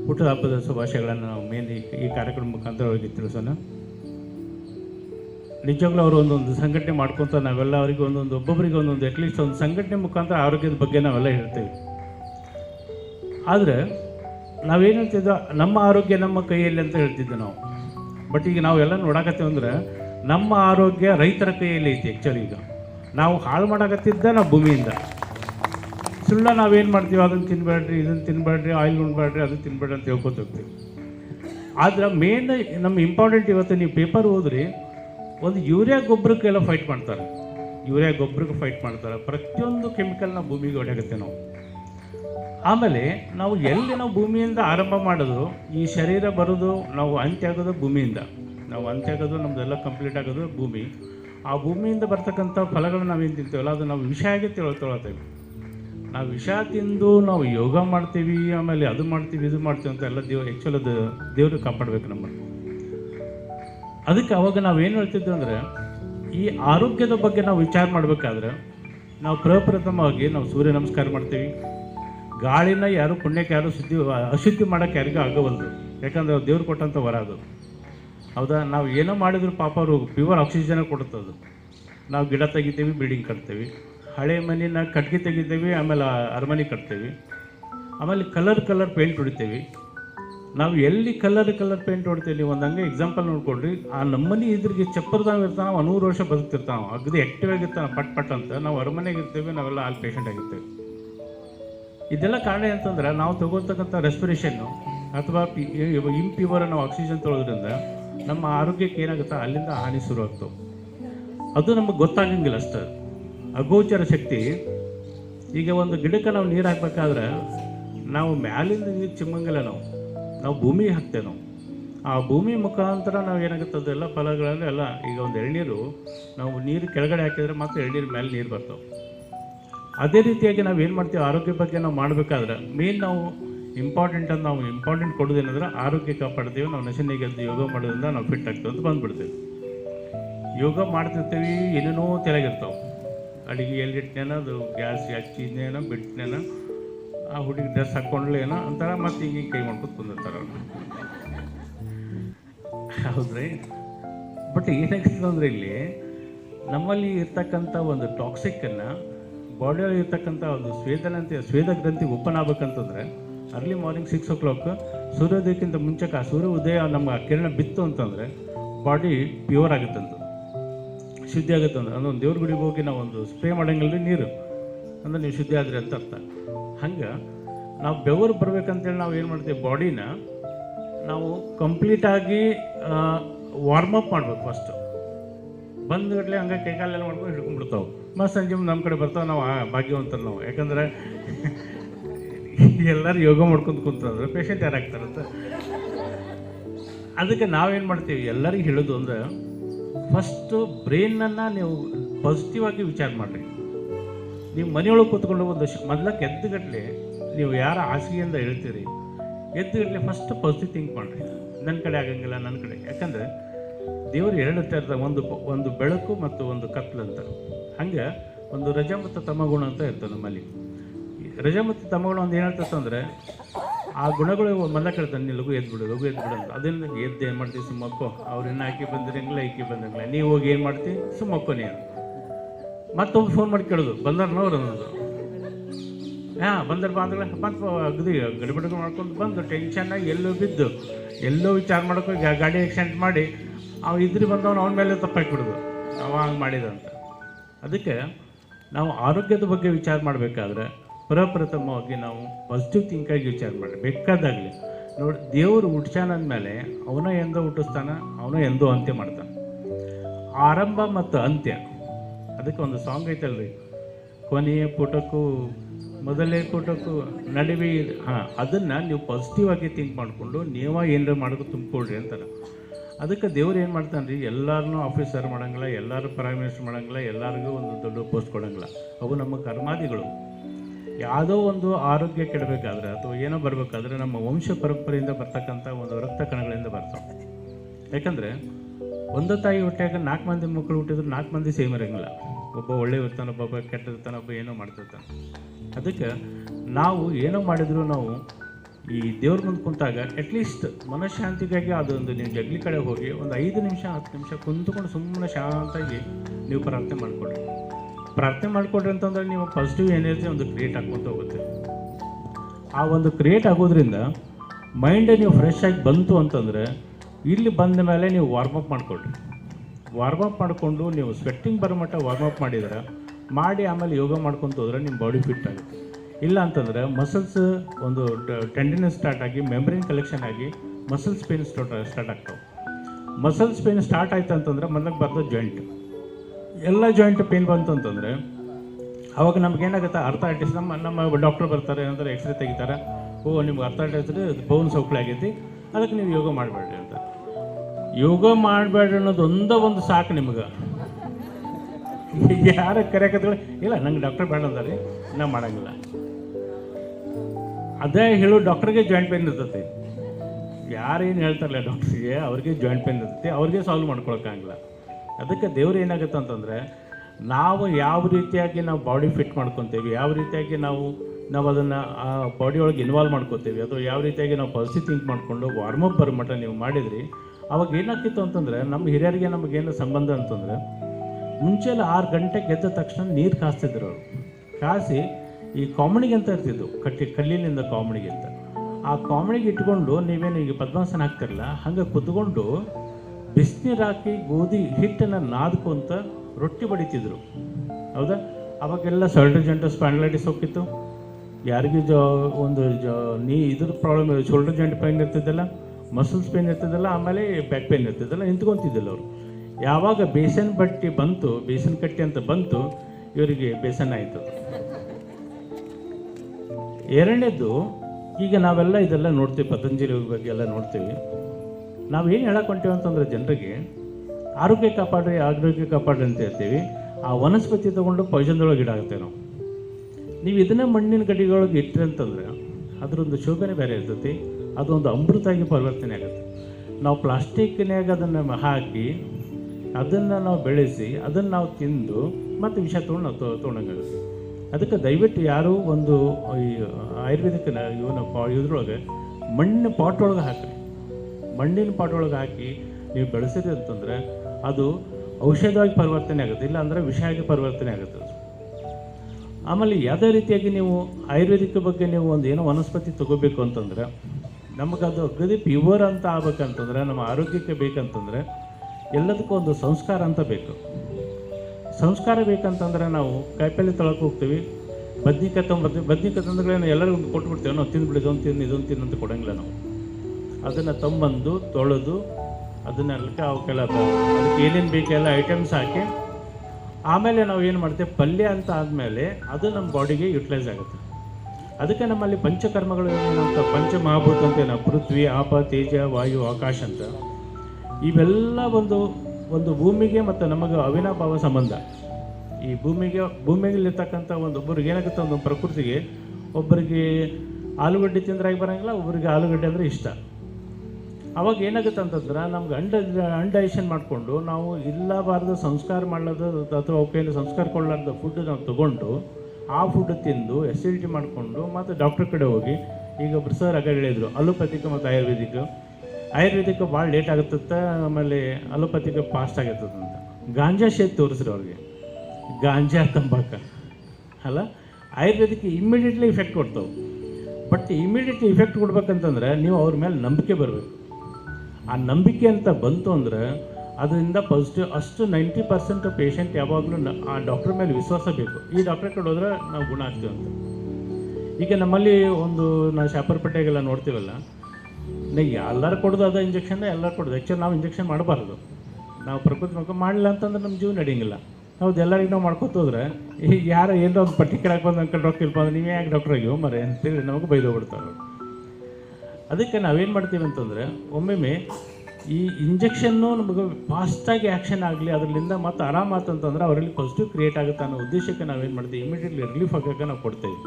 B: ಹುಟ್ಟದ ಹಬ್ಬದ ಶುಭಾಶಯಗಳನ್ನು ನಾವು ಮೇನ್ ಈ ಕಾರ್ಯಕ್ರಮ ಮುಖಾಂತರ ಅವರಿಗೆ ತಿಳಿಸೋಣ. ನಿಜವಾಗ್ಲೂ ಅವರು ಒಂದೊಂದು ಸಂಘಟನೆ ಮಾಡ್ಕೊತ ನಾವೆಲ್ಲ ಅವರಿಗೆ ಒಂದೊಂದು, ಒಬ್ಬೊಬ್ಬರಿಗೆ ಒಂದೊಂದು ಅಟ್ಲೀಸ್ಟ್ ಒಂದು ಸಂಘಟನೆ ಮುಖಾಂತರ ಆರೋಗ್ಯದ ಬಗ್ಗೆ ನಾವೆಲ್ಲ ಹೇಳ್ತೇವೆ. ಆದರೆ ನಾವೇನು ನಮ್ಮ ಆರೋಗ್ಯ ನಮ್ಮ ಕೈಯಲ್ಲಿ ಅಂತ ಹೇಳ್ತಿದ್ದೆ ನಾವು. ಬಟ್ ಈಗ ನಾವೆಲ್ಲ ನೋಡಾಕತ್ತೇವೆ ಅಂದ್ರೆ ನಮ್ಮ ಆರೋಗ್ಯ ರೈತರ ಕೈಯಲ್ಲಿ ಐತಿ ಆ್ಯಕ್ಚುಲಿ ಈಗ. ನಾವು ಹಾಳು ಮಾಡಾಕತ್ತಿದ್ದ ನಾವು ಭೂಮಿಯಿಂದ. ಸುಳ್ಳ ನಾವೇನು ಮಾಡ್ತೀವಿ? ಅದನ್ನು ತಿನ್ಬೇಡ್ರಿ, ಇದನ್ನು ತಿನ್ಬೇಡ್ರಿ ಆಯಿಲ್ ಉಣ್ಬೇಡ್ರಿ, ಅದನ್ನು ತಿನ್ನಬೇಡ್ರಿ ಅಂತ ಹೇಳ್ಕೊತ ಹೋಗ್ತೀವಿ. ಆದ್ರೆ ಮೇನ್ ನಮ್ಮ ಇಂಪಾರ್ಟೆಂಟ್ ಇವತ್ತು ನೀವು ಪೇಪರ್ ಹೋದ್ರಿ ಒಂದು ಯೂರಿಯಾ ಗೊಬ್ಬರಕ್ಕೆಲ್ಲ ಫೈಟ್ ಮಾಡ್ತಾರೆ. ಯೂರಿಯಾ ಗೊಬ್ಬರಕ್ಕೆ ಫೈಟ್ ಮಾಡ್ತಾರೆ. ಪ್ರತಿಯೊಂದು ಕೆಮಿಕಲ್ನ ಭೂಮಿಗೆ ಹೊಡೆಯುತ್ತೆ ನಾವು. ಆಮೇಲೆ ನಾವು ಎಲ್ಲಿ ನಾವು ಭೂಮಿಯಿಂದ ಆರಂಭ ಮಾಡೋದು? ಈ ಶರೀರ ಬರೋದು ನಾವು ಅಂತ್ಯ ಆಗೋದು ಭೂಮಿಯಿಂದ. ನಾವು ಅಂತ್ಯ ಆಗೋದು ನಮ್ಮದೆಲ್ಲ ಕಂಪ್ಲೀಟ್ ಆಗೋದು ಭೂಮಿ. ಆ ಭೂಮಿಯಿಂದ ಬರ್ತಕ್ಕಂಥ ಫಲಗಳನ್ನ ನಾವೇನು ತಿಂತೀವಲ್ಲ ಅದು ನಾವು ವಿಷಯ ಆಗಿ ತಿಳ್ ತೊಗೊಳ್ತೇವೆ ನಾವು ವಿಷ ತಿಂದು ನಾವು ಯೋಗ ಮಾಡ್ತೀವಿ, ಆಮೇಲೆ ಅದು ಮಾಡ್ತೀವಿ, ಇದು ಮಾಡ್ತೀವಿ ಅಂತ ಎಲ್ಲ ದೇವ್ ಆ್ಯಕ್ಚುಲ್ ಅದು ದೇವರು ಕಾಪಾಡಬೇಕು ನಮ್ಮನ್ನು. ಅದಕ್ಕೆ ಅವಾಗ ನಾವು ಏನು ಹೇಳ್ತಿದ್ವಿ ಅಂದರೆ, ಈ ಆರೋಗ್ಯದ ಬಗ್ಗೆ ನಾವು ವಿಚಾರ ಮಾಡಬೇಕಾದ್ರೆ, ನಾವು ಪ್ರಪ್ರಥಮವಾಗಿ ನಾವು ಸೂರ್ಯ ನಮಸ್ಕಾರ ಮಾಡ್ತೀವಿ. ಗಾಳಿನ ಯಾರು, ಪುಣ್ಯಕ್ಕೆ ಯಾರು ಶುದ್ಧಿ, ಅಶುದ್ಧಿ ಮಾಡೋಕ್ಕೆ ಯಾರಿಗೂ ಆಗವಲ್ದು. ಯಾಕಂದ್ರೆ ದೇವ್ರು ಕೊಟ್ಟಂಥ ವರ ಅದು. ಹೌದಾ? ನಾವು ಏನೋ ಮಾಡಿದ್ರು ಪಾಪ ಅವರು ಪ್ಯೂರ್ ಆಕ್ಸಿಜನ್ ಕೊಡುತ್ತದು. ನಾವು ಗಿಡ ತೆಗಿತೀವಿ ಬಿಲ್ಡಿಂಗ್ ಕಟ್ತೀವಿ. ಹಳೆ ಮನೆನ ಕಟ್ಗೆ ತೆಗಿತೇವೆ ಆಮೇಲೆ ಅರಮನೆ ಕಟ್ತೇವೆ. ಆಮೇಲೆ ಕಲರ್ ಕಲರ್ ಪೇಂಟ್ ಹೊಡಿತೇವೆ. ನಾವು ಎಲ್ಲಿ ಕಲರ್ ಕಲರ್ ಪೇಂಟ್ ಹೊಡಿತೇವೆ ಒಂದು ಹಂಗೆ ಎಕ್ಸಾಂಪಲ್ ನೋಡ್ಕೊಡ್ರಿ ಆ ನಮ್ಮನೆ ಇದ್ರಿಗೆ ಚಪ್ಪರ್ದಾಗ ಇರ್ತಾನೆ, ಅವ ನೂರು ವರ್ಷ ಬದುಕ್ತಿರ್ತಾವ ಅಗದಿ ಆ್ಯಕ್ಟಿವ್ ಆಗಿರ್ತಾನೆ, ಪಟ್ ಪಟ್ ಅಂತ. ನಾವು ಅರಮನೆಗೆ ಇರ್ತೇವೆ, ನಾವೆಲ್ಲ ಅಲ್ಲಿ ಪೇಷಂಟ್ ಆಗಿರ್ತೇವೆ. ಇದೆಲ್ಲ ಕಾರಣ ಅಂತಂದ್ರೆ ನಾವು ತಗೊಳ್ತಕ್ಕಂಥ ರೆಸ್ಪಿರೇಷನ್ನು ಅಥವಾ ಪಿ ಇಂಪ್ಯೂವರ್ ನಾವು ಆಕ್ಸಿಜನ್ ತೊಳೋದ್ರಿಂದ ನಮ್ಮ ಆರೋಗ್ಯಕ್ಕೆ ಏನಾಗುತ್ತೆ ಅಲ್ಲಿಂದ ಹಾನಿ ಶುರು ಆಗ್ತವೆ ಅದು ನಮಗೆ ಗೊತ್ತಾಗಂಗಿಲ್ಲ ಅಷ್ಟೇ. ಅಗೋಚರ ಶಕ್ತಿ. ಈಗ ಒಂದು ಗಿಡಕ್ಕೆ ನಾವು ನೀರು ಹಾಕ್ಬೇಕಾದ್ರೆ ನಾವು ಮ್ಯಾಲಿಂದ ನೀರು ಚಿಮ್ಮಂಗಿಲ್ಲ ನಾವು. ನಾವು ಭೂಮಿ ಹಾಕ್ತೇವೆ ನಾವು. ಆ ಭೂಮಿ ಮುಖಾಂತರ ನಾವು ಏನಾಗುತ್ತೆ? ಅದೆಲ್ಲ ಫಲಗಳಲ್ಲಿ ಎಲ್ಲ ಈಗ ಒಂದು ಎಳ್ನೀರು, ನಾವು ನೀರು ಕೆಳಗಡೆ ಹಾಕಿದ್ರೆ ಮತ್ತೆ ಎಳ್ನೀರು ಮೇಲೆ ನೀರು ಬರ್ತವೆ. ಅದೇ ರೀತಿಯಾಗಿ ನಾವು ಏನು ಮಾಡ್ತೀವಿ? ಆರೋಗ್ಯ ಬಗ್ಗೆ ನಾವು ಮಾಡಬೇಕಾದ್ರೆ ಮೇನ್ ನಾವು ಇಂಪಾರ್ಟೆಂಟ್ ಅಂತ ನಾವು ಇಂಪಾರ್ಟೆಂಟ್ ಕೊಡೋದೇನಂದ್ರೆ ಆರೋಗ್ಯ ಕಾಪಾಡ್ತೀವಿ. ನಾವು ನಶನಿಗೆ ಎದ್ದು ಯೋಗ ಮಾಡೋದ್ರಿಂದ ನಾವು ಫಿಟ್ ಆಗ್ತೀವಿ ಅಂತ ಬಂದ್ಬಿಡ್ತೀವಿ. ಯೋಗ ಮಾಡ್ತಿರ್ತೀವಿ, ಏನೇನೋ ತೆಳಗಿರ್ತಾವೆ ಅಡಿಗೆ ಎಲ್ಲಿಟ್ನೇನೋ ಅದು ಗ್ಯಾಸ್ ಹಚ್ಚಿದ್ನೇನೋ ಬಿಟ್ಟನೇನ ಆ ಹುಡುಗಿ ಡ್ರೆಸ್ ಹಾಕ್ಕೊಂಡ್ಲೇನೋ ಅಂತಾರ ಮತ್ತೆ ಈಗ ಕೈ ಮಾಡ್ಕೊಂಡು ಕುಂದಿರ್ತಾರೆ ಹೌದ್ರಿ? ಬಟ್ ಏನಾಗ್ತದೆ ಅಂದರೆ ಇಲ್ಲಿ ನಮ್ಮಲ್ಲಿ ಇರ್ತಕ್ಕಂಥ ಒಂದು ಟಾಕ್ಸಿಕ್ಕನ್ನು ಬಾಡಿಯಲ್ಲಿ ಇರ್ತಕ್ಕಂಥ ಒಂದು ಸ್ವೇದನ ಅಂತ ಸ್ವೇದ ಗ್ರಂಥಿ ಓಪನ್ ಆಗ್ಬೇಕಂತಂದ್ರೆ early morning six o'clock ಸೂರ್ಯೋದಯಕ್ಕಿಂತ ಮುಂಚೆಗೆ ಆ ಸೂರ್ಯ ಉದಯ ನಮ್ಮ ಕಿರಣ ಬಿತ್ತು ಅಂತಂದರೆ ಬಾಡಿ ಪ್ಯೂರ್ ಆಗುತ್ತಂತ. ಶುದ್ಧಿ ಆಗುತ್ತೆ ಅಂದ್ರೆ ಒಂದು ದೇವ್ರ ಗುಡಿಗೆ ಹೋಗಿ ನಾವು ಒಂದು ಸ್ಪ್ರೇ ಮಾಡಂಗಿಲ್ಲ ನೀರು. ಅಂದ್ರೆ ನೀವು ಶುದ್ಧಿ ಆದ್ರಿ ಅಂತ ಅರ್ಥ. ಹಂಗೆ ನಾವು ಬೆವರು ಬರ್ಬೇಕಂತೇಳಿ ನಾವು ಏನು ಮಾಡ್ತೀವಿ ಬಾಡಿನ ನಾವು ಕಂಪ್ಲೀಟಾಗಿ ವಾರ್ಮ್ ಅಪ್ ಮಾಡ್ಬೇಕು ಫಸ್ಟು ಬಂದ್ಗಟ್ಲೆ ಹಂಗೆ ಕೈಕಾಲೆಲ್ಲ ಮಾಡ್ಕೊಂಡು ಹಿಡ್ಕೊಂಡ್ಬಿಡ್ತಾವೆ. ಮತ್ತು ಸಂಜೆ ನಮ್ಮ ಕಡೆ ಬರ್ತಾವೆ, ನಾವು ಭಾಗ್ಯವಂತರು ನಾವು. ಯಾಕಂದ್ರೆ ಎಲ್ಲರೂ ಯೋಗ ಮಾಡ್ಕೊಂಡು ಕುಂತಂದ್ರೆ ಪೇಷಂಟ್ ಯಾರಾಗ್ತಾರಂತ ಅದಕ್ಕೆ ನಾವೇನು ಮಾಡ್ತೀವಿ, ಎಲ್ಲರಿಗೂ ಹೇಳೋದು ಅಂದ್ರೆ ಫಸ್ಟು ಬ್ರೈನನ್ನು ನೀವು ಪಾಸಿಟಿವ್ ಆಗಿ ವಿಚಾರ ಮಾಡಿರಿ. ನೀವು ಮನೆಯೊಳಗೆ ಕೂತ್ಕೊಂಡು ಒಂದು ಮೊದಲಕ್ಕೆ ಎದ್ದುಗಟ್ಲೆ ನೀವು ಯಾರ ಹಾಸಿಗೆಯಿಂದ ಹೇಳ್ತೀರಿ? ಎದ್ದುಗಟ್ಲೆ ಫಸ್ಟ್ ಪಾಸಿಟಿವ್ ಥಿಂಕ್ ಮಾಡಿರಿ. ನನ್ನ ಕಡೆ ಆಗಂಗಿಲ್ಲ ನನ್ನ ಕಡೆ. ಯಾಕಂದರೆ ದೇವರು ಎರಡು ಇರ್ತಾರೆ ಒಂದು ಒಂದು ಬೆಳಕು ಮತ್ತು ಒಂದು ಕತ್ಲು ಅಂತ. ಹಂಗೆ ಒಂದು ರಜ ಮತ್ತು ತಮಗುಣ ಅಂತ ಇರ್ತದೆ ನಮ್ಮಲ್ಲಿ. ರಜ ಮತ್ತು ತಮಗುಣ ಒಂದು ಏನು ಆ ಗುಣಗಳು ಮಲ್ಲ ಕೇಳ್ತಾನೆ ನೀ ಲಘು ಎದ್ಬಿಡು ಲಘು ಎದ್ಬಿಡು ಅಂತ. ಅದನ್ನ ಎದ್ದು ಏನು ಮಾಡ್ತೀವಿ ಸುಮ್ಮಕ್ಕೋ, ಅವ್ರು ಇನ್ನೂ ಆಕಿ ಬಂದಿರಂಗಿಲ್ಲ ಈಕಿ ಬಂದಿರಂಗಿಲ್ಲ ನೀವು ಹೋಗಿ ಏನು ಮಾಡ್ತೀವಿ ಸುಮ್ಮಕ್ಕೋ ನೀನು. ಮತ್ತೊಬ್ಬ ಫೋನ್ ಮಾಡಿ ಕೇಳೋದು ಬಂದಾರನವ್ರು ಅನ್ನೋದು. ಹಾಂ ಬಾ ಬಂದ್ರೆ ಮತ್ತೆ ಅಗದಿ ಗಡಿಬಿಡಿ ಮಾಡ್ಕೊಂಡು ಬಂದು ಟೆನ್ಷನ್ನಾಗಿ ಎಲ್ಲೋ ಬಿದ್ದು, ಎಲ್ಲೋ ವಿಚಾರ ಮಾಡ್ಕೊ ಗಾಡಿ ಆಕ್ಸಿಡೆಂಟ್ ಮಾಡಿ, ಅವ ಇದ್ರಿ ಬಂದವನು ಅವನ ಮೇಲೆ ತಪ್ಪಾಕ್ಬಿಡೋದು ಅವ ಹಂಗೆ ಮಾಡಿದಂತ. ಅದಕ್ಕೆ ನಾವು ಆರೋಗ್ಯದ ಬಗ್ಗೆ ವಿಚಾರ ಮಾಡಬೇಕಾದ್ರೆ ಪ್ರಪ್ರಥಮವಾಗಿ ನಾವು ಪಾಸಿಟಿವ್ ಆಗಿ ವಿಚಾರ ಮಾಡಿ ಬೇಕಾದಾಗಲಿ. ನೋಡಿ, ದೇವರು ಹುಟ್ಸ್ಯಾನಂದ್ಮೇಲೆ ಅವನ ಎಂದ ಹುಟ್ಟಿಸ್ತಾನ, ಅವನ ಎಂದೋ ಅಂತ್ಯ ಮಾಡ್ತಾನೆ. ಆರಂಭ ಮತ್ತು ಅಂತ್ಯ. ಅದಕ್ಕೆ ಒಂದು ಸಾಂಗ್ ಐತಲ್ರಿ. ಕೊನೆಯ ಪುಟಕ್ಕೂ, ಮೊದಲೇ ಪುಟಕ್ಕೂ, ನಡುವೆ ಹಾಂ, ಅದನ್ನು ನೀವು ಪಾಸಿಟಿವ್ ಆಗಿ ಥಿಂಕ್ ಮಾಡಿಕೊಂಡು, ನೀವ ಏನಾರ ಮಾಡೋದು ತುಂಬಿಕೊಳ್ರಿ ಅಂತಾರೆ. ಅದಕ್ಕೆ ದೇವ್ರು ಏನು ಮಾಡ್ತಾನೆ ರೀ ಎಲ್ಲರನ್ನೂ ಆಫೀಸರ್ ಮಾಡೋಂಗಿಲ್ಲ, ಎಲ್ಲರೂ ಪ್ರೈಮ್ ಮಿನಿಸ್ಟರ್ ಮಾಡೋಂಗಿಲ್ಲ, ಎಲ್ಲರಿಗೂ ಒಂದು ದೊಡ್ಡ ಪೋಸ್ಟ್ ಕೊಡೋಂಗಿಲ್ಲ. ಅವು ನಮ್ಮ ಕರ್ಮಾದಿಗಳು. ಯಾವುದೋ ಒಂದು ಆರೋಗ್ಯ ಕೆಡಬೇಕಾದ್ರೆ ಅಥವಾ ಏನೋ ಬರಬೇಕಾದ್ರೆ ನಮ್ಮ ವಂಶ ಪರಂಪರೆಯಿಂದ ಬರ್ತಕ್ಕಂಥ ಒಂದು ರಕ್ತ ಕಣಗಳಿಂದ ಬರ್ತಾವೆ. ಯಾಕಂದರೆ ಒಂದು ತಾಯಿ ಹುಟ್ಟಾಗ ನಾಲ್ಕು ಮಂದಿ ಮಕ್ಕಳು ಹುಟ್ಟಿದ್ರು ನಾಲ್ಕು ಮಂದಿ ಸೇಮ್ ಇರೋಂಗಿಲ್ಲ. ಒಬ್ಬ ಒಳ್ಳೆ ಇರ್ತಾನೆ, ಒಬ್ಬ ಕೆಟ್ಟಿರ್ತಾನೆ ಒಬ್ಬ ಏನೋ ಮಾಡ್ತಿರ್ತಾನೆ. ಅದಕ್ಕೆ ನಾವು ಏನೋ ಮಾಡಿದ್ರು ನಾವು ಈ ದೇವ್ರ ಮುಂದೆ ಕುಂತಾಗ ಅಟ್ಲೀಸ್ಟ್ ಮನಃಶಾಂತಿಗಾಗಿ ಅದೊಂದು ನೀವು ಜಗ್ಲಿ ಕಡೆ ಹೋಗಿ ಒಂದು ಐದು ನಿಮಿಷ, ಹತ್ತು ನಿಮಿಷ ಕುಂತ್ಕೊಂಡು ಸುಮ್ಮನೆ ಶಾಂತಾಗಿ ನೀವು ಪ್ರಾರ್ಥನೆ ಮಾಡಿಕೊಡ್ರಿ ಪ್ರಾರ್ಥನೆ ಮಾಡಿಕೊಡ್ರಿ ಅಂತಂದ್ರೆ ನೀವು ಪಾಸಿಟಿವ್ ಎನರ್ಜಿ ಒಂದು ಕ್ರಿಯೇಟ್ ಆಗ್ಕೊತ ಹೋಗುತ್ತೆ. ಆ ಒಂದು ಕ್ರಿಯೇಟ್ ಆಗೋದ್ರಿಂದ ಮೈಂಡ್ ನೀವು ಫ್ರೆಶ್ ಆಗಿ ಬಂತು ಅಂತಂದರೆ ಇಲ್ಲಿ ಬಂದ ಮೇಲೆ ನೀವು ವಾರ್ಮಪ್ ಮಾಡಿಕೊಡ್ರಿ ವಾರ್ಮಪ್ ಮಾಡಿಕೊಂಡು ನೀವು ಸ್ವೆಟ್ಟಿಂಗ್ ಬರೋ ಮಟ್ಟ ವಾರ್ಮಪ್ ಮಾಡಿದ್ರೆ ಮಾಡಿ ಆಮೇಲೆ ಯೋಗ ಮಾಡ್ಕೊತ ಹೋದ್ರೆ ನಿಮ್ಮ ಬಾಡಿ ಫಿಟ್ ಆಗುತ್ತೆ. ಇಲ್ಲ ಅಂತಂದರೆ ಮಸಲ್ಸ್ ಒಂದು ಟೆಂಡಿನ ಸ್ಟಾರ್ಟ್ ಆಗಿ ಮೆಮ್ರಿನ್ ಕಲೆಕ್ಷನ್ ಆಗಿ ಮಸಲ್ಸ್ ಪೇನ್ ಸ್ಟಾರ್ಟ್ ಸ್ಟಾರ್ಟ್ ಆಗ್ತಾವೆ. ಮಸಲ್ಸ್ ಪೇನ್ ಸ್ಟಾರ್ಟ್ ಆಯ್ತು ಅಂತಂದ್ರೆ ಮೊದಲಿಗೆ ಬರ್ತದೆ ಜಾಯಿಂಟ್ ಎಲ್ಲ ಜಾಯಿಂಟ್ ಪೇನ್ ಬಂತು ಅಂತಂದರೆ, ಅವಾಗ ನಮ್ಗೆ ಏನಾಗುತ್ತೆ ಅರ್ಥೈಟಿಸ್ ನಮ್ಮ ನಮ್ಮ ಡಾಕ್ಟರ್ ಬರ್ತಾರೆ ಏನಂತಾರೆ ಎಕ್ಸ್ರೇ ತೆಗಿತಾರೆ. ಓ, ನಿಮ್ಗೆ ಅರ್ಥೈಟಿಸ್ ಬೋನ್ ಸೌಕಳಿ ಆಗೈತಿ. ಅದಕ್ಕೆ ನೀವು ಯೋಗ ಮಾಡಬೇಡ್ರಿ ಅಂತ. ಯೋಗ ಮಾಡಬೇಡ್ರಿ ಅನ್ನೋದು ಒಂದೇ ಒಂದು ಸಾಕು ನಿಮ್ಗೆ. ಯಾರ ಕರೆಯಕತ್ತೇಳಿ ಇಲ್ಲ, ನಂಗೆ ಡಾಕ್ಟರ್ ಬೇಡ ಅಂದಾರೆ. ನಾ ಮಾಡಂಗಿಲ್ಲ. ಅದೇ ಹೇಳು ಡಾಕ್ಟ್ರಿಗೆ ಜಾಯಿಂಟ್ ಪೇನ್ ಇರ್ತೈತಿ. ಯಾರೇನು ಹೇಳ್ತಾರಲ್ಲ ಡಾಕ್ಟ್ರಿಗೆ ಅವ್ರಿಗೆ ಜಾಯಿಂಟ್ ಪೇನ್ ಇರ್ತೈತಿ. ಅವ್ರಿಗೆ ಸಾಲ್ವ್ ಮಾಡ್ಕೊಳಕ್ಕಾಗಲ್ಲ. ಅದಕ್ಕೆ ದೇವ್ರು ಏನಾಗುತ್ತೆ ಅಂತಂದರೆ, ನಾವು ಯಾವ ರೀತಿಯಾಗಿ ನಾವು ಬಾಡಿ ಫಿಟ್ ಮಾಡ್ಕೊತೀವಿ, ಯಾವ ರೀತಿಯಾಗಿ ನಾವು ನಾವು ಅದನ್ನು, ಆ ಬಾಡಿ ಒಳಗೆ ಇನ್ವಾಲ್ವ್ ಮಾಡ್ಕೋತೀವಿ, ಅಥವಾ ಯಾವ ರೀತಿಯಾಗಿ ನಾವು ಪರಿಸ್ಥಿತಿ ಥಿಂಕ್ ಮಾಡಿಕೊಂಡು ವಾರ್ಮಪ್ ಬರೋ ಮಟ್ಟ ನೀವು ಮಾಡಿದ್ರಿ, ಅವಾಗ ಏನಾಗ್ತಿತ್ತು ಅಂತಂದರೆ, ನಮ್ಮ ಹಿರಿಯರಿಗೆ ನಮಗೇನು ಸಂಬಂಧ ಅಂತಂದರೆ ಮುಂಚೆಲ್ಲ ಆರು ಗಂಟೆಗೆ ಎದ್ದ ತಕ್ಷಣ ನೀರು ಕಾಸ್ತಿದ್ರು ಅವರು. ಕಾಸಿ ಈ ಕಾಮಣಿಗೆ ಅಂತ ಇರ್ತಿದ್ದು ಕಟ್ಟಿ ಕಲ್ಲಿನಿಂದ ಕಾಮಣಿಗೆ ಅಂತ. ಆ ಕಾಮಣಿಗೆ ಇಟ್ಕೊಂಡು ನೀವೇನು ಈಗ ಪದ್ಮಾಸನ ಹಾಕ್ತಿರಲ್ಲ ಹಂಗೆ ಕುತ್ಕೊಂಡು ಬಿಸಿನೀರು ಹಾಕಿ ಗೋಧಿ ಹಿಟ್ಟನ್ನು ನಾದ್ಕೊಂತ ರೊಟ್ಟಿ ಬಡಿತಿದ್ರು. ಹೌದಾ? ಅವಾಗೆಲ್ಲ ಶೋಲ್ಡರ್ ಜಂಟು ಸ್ಪ್ಯಾಂಡ್ಲೈಟಿಸ್ ಹೋಗ್ತಿತ್ತು. ಯಾರಿಗೂ ಜ, ಒಂದು ಜ, ನೀ ಇದ್ರ ಪ್ರಾಬ್ಲಮ್ ಶೋಲ್ಡರ್ ಜಾಯಿಂಟ್ ಪೈನ್ ಇರ್ತಿದ್ದಲ್ಲ ಮಸಲ್ಸ್ ಪೇನ್ ಇರ್ತದಲ್ಲ ಆಮೇಲೆ ಬ್ಯಾಕ್ ಪೇನ್ ಇರ್ತದಲ್ಲ ನಿಂತ್ಕೊತಿದ್ದಿಲ್ಲ ಅವರು. ಯಾವಾಗ ಬೇಸನ್ ಬಟ್ಟಿ ಬಂತು, ಬೇಸನ್ ಕಟ್ಟಿ ಅಂತ ಬಂತು, ಇವರಿಗೆ ಬೇಸನ್ ಆಯಿತು. ಎರಡನೇದು ಈಗ ನಾವೆಲ್ಲ ಇದೆಲ್ಲ ನೋಡ್ತೀವಿ, ಪತಂಜಲಿ ಬಗ್ಗೆ ಎಲ್ಲ ನೋಡ್ತೀವಿ. ನಾವು ಏನು ಹೇಳಕ್ಕೆ ಹೊಂಟೀವಿ ಅಂತಂದ್ರೆ ಜನರಿಗೆ ಆರೋಗ್ಯ ಕಾಪಾಡ್ರಿ ಆರೋಗ್ಯ ಕಾಪಾಡ್ರಿ ಅಂತ ಹೇಳ್ತೀವಿ. ಆ ವನಸ್ಪತಿ ತೊಗೊಂಡು ಗಿಡ ಆಗುತ್ತೆ ನಾವು. ನೀವು ಇದನ್ನೇ ಮಣ್ಣಿನ ಗಡಿಗಳೊಳಗೆ ಇಟ್ಟರೆ ಅಂತಂದ್ರೆ ಅದರೊಂದು ಶೋಭನೆ ಬೇರೆ ಇರ್ತೈತಿ. ಅದೊಂದು ಅಮೃತ ಆಗಿ ಪರಿವರ್ತನೆ ಆಗುತ್ತೆ. ನಾವು ಪ್ಲಾಸ್ಟಿಕ್ನಾಗ ಅದನ್ನು ಹಾಕಿ ಅದನ್ನು ನಾವು ಬೆಳೆಸಿ ಅದನ್ನು ನಾವು ತಿಂದು ಮತ್ತು ವಿಷ ತೊಗೊಂಡು ನಾವು ತೊಗೊಂಡಂಗಾಗುತ್ತೆ ಅದಕ್ಕೆ ದಯವಿಟ್ಟು ಯಾರು ಒಂದು ಈ ಆಯುರ್ವೇದಿಕ್ ಇವನ ಪಾ ಇದ್ರೊಳಗೆ ಮಣ್ಣಿನ ಪಾಟ್ ಒಳಗೆ ಹಾಕ್ರಿ. ಮಣ್ಣಿನ ಪಾಟೊಳಗೆ ಹಾಕಿ ನೀವು ಬೆಳೆಸಿದ್ರಿ ಅಂತಂದರೆ ಅದು ಔಷಧವಾಗಿ ಪರಿವರ್ತನೆ ಆಗುತ್ತೆ, ಇಲ್ಲ ಅಂದರೆ ವಿಷ ಆಗಿ ಪರಿವರ್ತನೆ ಆಗುತ್ತೆ ಆಮೇಲೆ ಯಾವುದೇ ರೀತಿಯಾಗಿ ನೀವು ಆಯುರ್ವೇದಿಕ್ ಬಗ್ಗೆ ನೀವು ಒಂದು ಏನೋ ವನಸ್ಪತಿ ತಗೋಬೇಕು ಅಂತಂದ್ರೆ, ನಮಗದು ಅಗದಿ ಪ್ಯೂವರ್ ಅಂತ ಆಗ್ಬೇಕಂತಂದ್ರೆ, ನಮ್ಮ ಆರೋಗ್ಯಕ್ಕೆ ಬೇಕಂತಂದ್ರೆ ಎಲ್ಲದಕ್ಕೂ ಒಂದು ಸಂಸ್ಕಾರ ಅಂತ ಬೇಕು. ಸಂಸ್ಕಾರ ಬೇಕಂತಂದ್ರೆ ನಾವು ಕಾಯಿಪಲ್ಲೆ ತೊಳಕ್ಕೆ ಹೋಗ್ತೀವಿ, ಬದ್ನಿಕಾಯಿ ತೊಗೊಂಬರ್ತೀವಿ, ಬದ್ನಿಕಾಯಿ ತಂದ್ರೆ ಎಲ್ಲರಿಗೂ ಒಂದು ಕೊಟ್ಬಿಡ್ತೇವೆ ನಾವು ತಿಂದ್ಬಿಡಿ, ಇದೊಂದು ತಿನ್ನು ಇದೊಂದು ತಿನ್ನು ಅಂತ ಕೊಡಂಗಿಲ್ಲ ನಾವು. ಅದನ್ನು ತೊಂಬಂದು, ತೊಳೆದು ಅದನ್ನೆಲ್ಲ ಅವಕ್ಕೆಲ್ಲ ಅದಕ್ಕೆ ಏನೇನು ಬೇಕೆಲ್ಲ ಐಟಮ್ಸ್ ಹಾಕಿ, ಆಮೇಲೆ ನಾವು ಏನು ಮಾಡ್ತೇವೆ? ಪಲ್ಯ ಅಂತ ಆದಮೇಲೆ ಅದು ನಮ್ಮ ಬಾಡಿಗೆ ಯುಟಿಲೈಸ್ ಆಗುತ್ತೆ. ಅದಕ್ಕೆ ನಮ್ಮಲ್ಲಿ ಪಂಚಕರ್ಮಗಳು ಏನಂತ ಪಂಚಮಹಾಭೂತ ಅಂತ ಏನೋ ಪೃಥ್ವಿ, ಆಪ, ತೇಜ, ವಾಯು, ಆಕಾಶ ಅಂತ. ಇವೆಲ್ಲ ಒಂದು ಒಂದು ಭೂಮಿಗೆ ಮತ್ತು ನಮಗೆ ಅವಿನಾಭಾವ ಸಂಬಂಧ. ಈ ಭೂಮಿಗೆ, ಭೂಮಿಯಲ್ಲಿರ್ತಕ್ಕಂಥ ಒಂದು ಒಬ್ಬರಿಗೆ ಏನಾಗುತ್ತೆ? ಒಂದು ಪ್ರಕೃತಿಗೆ ಒಬ್ಬರಿಗೆ ಆಲೂಗಡ್ಡೆ ತಿಂದ್ರಾಗಿ ಬರೋಂಗಿಲ್ಲ, ಒಬ್ಬರಿಗೆ ಆಲೂಗಡ್ಡೆ ಅಂದರೆ ಇಷ್ಟ. ಅವಾಗ ಏನಾಗುತ್ತೆ ಅಂತಂದ್ರೆ ನಮ್ಗೆ ಅಂಡ ಅಂಡೈಷನ್ ಮಾಡಿಕೊಂಡು ನಾವು ಇಲ್ಲಬಾರ್ದು ಸಂಸ್ಕಾರ ಮಾಡಲಾರ್ದು ಅಥವಾ ಕೈಯಲ್ಲಿ ಸಂಸ್ಕಾರ ಕೊಡಲಾರ್ದ ಫುಡ್ ನಾವು ತಗೊಂಡು ಆ ಫುಡ್ ತಿಂದು ಎಸಿಡಿಟಿ ಮಾಡಿಕೊಂಡು ಮತ್ತು ಡಾಕ್ಟರ್ ಕಡೆ ಹೋಗಿ ಈಗ ಒಬ್ರು ಸರ್ ಆಗ ಹೇಳಿದರು ಅಲೋಪತಿಕ್ ಮತ್ತು ಆಯುರ್ವೇದಿಕ್. ಆಯುರ್ವೇದಿಕ್ ಭಾಳ ಲೇಟ್ ಆಗುತ್ತತ್ತ ಆಮೇಲೆ ಅಲೋಪತಿಕ್ ಫಾಸ್ಟ್ ಆಗತ್ತಂತ ಗಾಂಜಾ ಶೇತ್ ತೋರಿಸ್ರಿ ಅವ್ರಿಗೆ. ಗಾಂಜಾ ತಂಬಾಕ. ಅಲ್ಲ? ಆಯುರ್ವೇದಿಕ್ ಇಮ್ಮಿಡಿಯೇಟ್ಲಿ ಇಫೆಕ್ಟ್ ಕೊಡ್ತಾವೆ. ಬಟ್ ಇಮಿಡಿಯೇಟ್ಲಿ ಇಫೆಕ್ಟ್ ಕೊಡ್ಬೇಕಂತಂದ್ರೆ ನೀವು ಅವ್ರ ಮೇಲೆ ನಂಬಿಕೆ ಬರಬೇಕು. ಆ ನಂಬಿಕೆ ಅಂತ ಬಂತು ಅಂದ್ರೆ ಅದರಿಂದ ಪಾಸಿಟಿವ್ ಅಷ್ಟು ನೈಂಟಿ ಪರ್ಸೆಂಟ್ ಪೇಷಂಟ್ ಯಾವಾಗಲೂ ಆ ಡಾಕ್ಟರ್ ಮೇಲೆ ವಿಶ್ವಾಸ ಬೇಕು. ಈ ಡಾಕ್ಟ್ರ್ ಕಡೆ ಹೋದ್ರೆ ನಾವು ಗುಣ ಆಗ್ತೀವಿ ಅಂತ. ಈಗ ನಮ್ಮಲ್ಲಿ ಒಂದು ನಾವು ಶಾಪರ್ಪೇಟೆಗೆಲ್ಲ ನೋಡ್ತೀವಲ್ಲ, ನಾ ಎಲ್ಲರೂ ಕೊಡೋದು ಅದ ಇಂಜೆಕ್ಷನ್ ಎಲ್ಲರೂ ಕೊಡೋದು. ಆ್ಯಕ್ಚುಲಿ ನಾವು ಇಂಜೆಕ್ಷನ್ ಮಾಡಬಾರ್ದು. ನಾವು ಪ್ರಕೃತಿ ಮಕ್ಕಳು ಮಾಡಲಿಲ್ಲ ಅಂತಂದ್ರೆ ನಮ್ಮ ಜೀವ ನಡೆಯಂಗಿಲ್ಲ ಹೌದು, ಎಲ್ಲರಿಗೂ ನಾವು ಮಾಡ್ಕೊತ ಹೋದ್ರೆ ಈಗ ಯಾರು ಏನೋ ಒಂದು ಪಟ್ಟಿ ಕೆಳಗೆ ಬಂದು ಅಂಕಲ್, ಡಾಕ್ಟರ್ ಅಂದ್ರೆ ನೀವೇ ಯಾಕೆ ಡಾಕ್ಟರ್ ಆಗಿವೋ ಮರೆ ಅಂತೇಳಿ ನಮಗೆ ಬೈದೋಗ್ಬಿಡ್ತಾರೆ. ಅದಕ್ಕೆ ನಾವೇನು ಮಾಡ್ತೀವಿ ಅಂತಂದರೆ, ಒಮ್ಮೊಮ್ಮೆ ಈ ಇಂಜೆಕ್ಷನ್ನು ನಮಗೆ ಫಾಸ್ಟಾಗಿ ಆ್ಯಕ್ಷನ್ ಆಗಲಿ ಅದರಿಂದ ಮತ್ತೆ ಆರಾಮ ಅಂತಂದ್ರೆ ಅವರಲ್ಲಿ ಪಾಸಿಟಿವ್ ಕ್ರಿಯೇಟ್ ಆಗುತ್ತೆ ಅನ್ನೋ ಉದ್ದೇಶಕ್ಕೆ ನಾವೇನು ಮಾಡ್ತೀವಿ ಇಮಿಡಿಯೇಟ್ಲಿ ರಿಲೀಫ್ ಆಗೋಕ್ಕೆ ನಾವು ಕೊಡ್ತೇವೆ.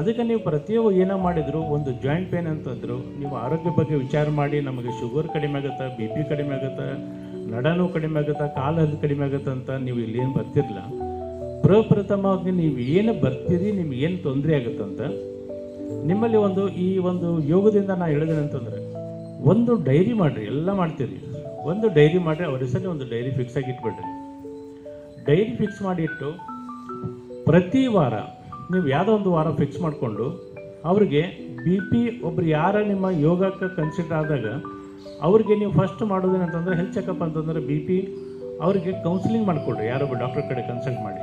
B: ಅದಕ್ಕೆ ನೀವು ಪ್ರತಿಯೊಬ್ಬ ಏನೋ ಮಾಡಿದ್ರು, ಒಂದು ಜಾಯಿಂಟ್ ಪೇನ್ ಅಂತಂದರು, ನೀವು ಆರೋಗ್ಯ ಬಗ್ಗೆ ವಿಚಾರ ಮಾಡಿ, ನಮಗೆ ಶುಗರ್ ಕಡಿಮೆ ಆಗುತ್ತೆ ಬಿ ಪಿ ಕಡಿಮೆ ಆಗುತ್ತೆ ನಡನೂ ಕಡಿಮೆ ಆಗುತ್ತೆ, ಕಾಲು ಹಲ್ಲು ಕಡಿಮೆ ಆಗುತ್ತೆ ಅಂತ ನೀವು ಇಲ್ಲಿ ಏನು ಬರ್ತಿರಲಿಲ್ಲ ಪ್ರಪ್ರಥಮವಾಗಿ ನೀವು ಏನು ಬರ್ತೀರಿ, ನಿಮ್ಗೆ ಏನು ತೊಂದರೆ ಆಗುತ್ತಂತ ನಿಮ್ಮಲ್ಲಿ ಒಂದು ಈ ಒಂದು ಯೋಗದಿಂದ ನಾ ಹೇಳಿದೆ ಅಂತಂದರೆ, ಒಂದು ಡೈರಿ ಮಾಡಿರಿ, ಎಲ್ಲ ಮಾಡ್ತೀರಿ. ಒಂದು ಡೈರಿ ಮಾಡಿರಿ ಅವ್ರ ಹೆಸರಲ್ಲಿ ಒಂದು ಡೈರಿ ಫಿಕ್ಸ್ ಆಗಿ ಇಟ್ಬಿಡ್ರಿ. ಡೈರಿ ಫಿಕ್ಸ್ ಮಾಡಿ ಇಟ್ಟು ಪ್ರತಿ ವಾರ ನೀವು ಯಾವುದೋ ಒಂದು ವಾರ ಫಿಕ್ಸ್ ಮಾಡಿಕೊಂಡು ಅವ್ರಿಗೆ ಬಿ ಪಿ ಒಬ್ರು ಯಾರ ನಿಮ್ಮ ಯೋಗಕ್ಕೆ ಕನ್ಸಿಡರ್ ಆದಾಗ ಅವ್ರಿಗೆ ನೀವು ಫಸ್ಟ್ ಮಾಡೋದೇನಂತಂದ್ರೆ ಹೆಲ್ತ್ ಚೆಕಪ್ ಅಂತಂದ್ರೆ ಬಿ ಪಿ ಅವ್ರಿಗೆ ಕೌನ್ಸಿಲಿಂಗ್ ಮಾಡಿಕೊಡ್ರಿ ಯಾರೊಬ್ಬ ಡಾಕ್ಟರ್ ಕಡೆ ಕನ್ಸಲ್ಟ್ ಮಾಡಿ.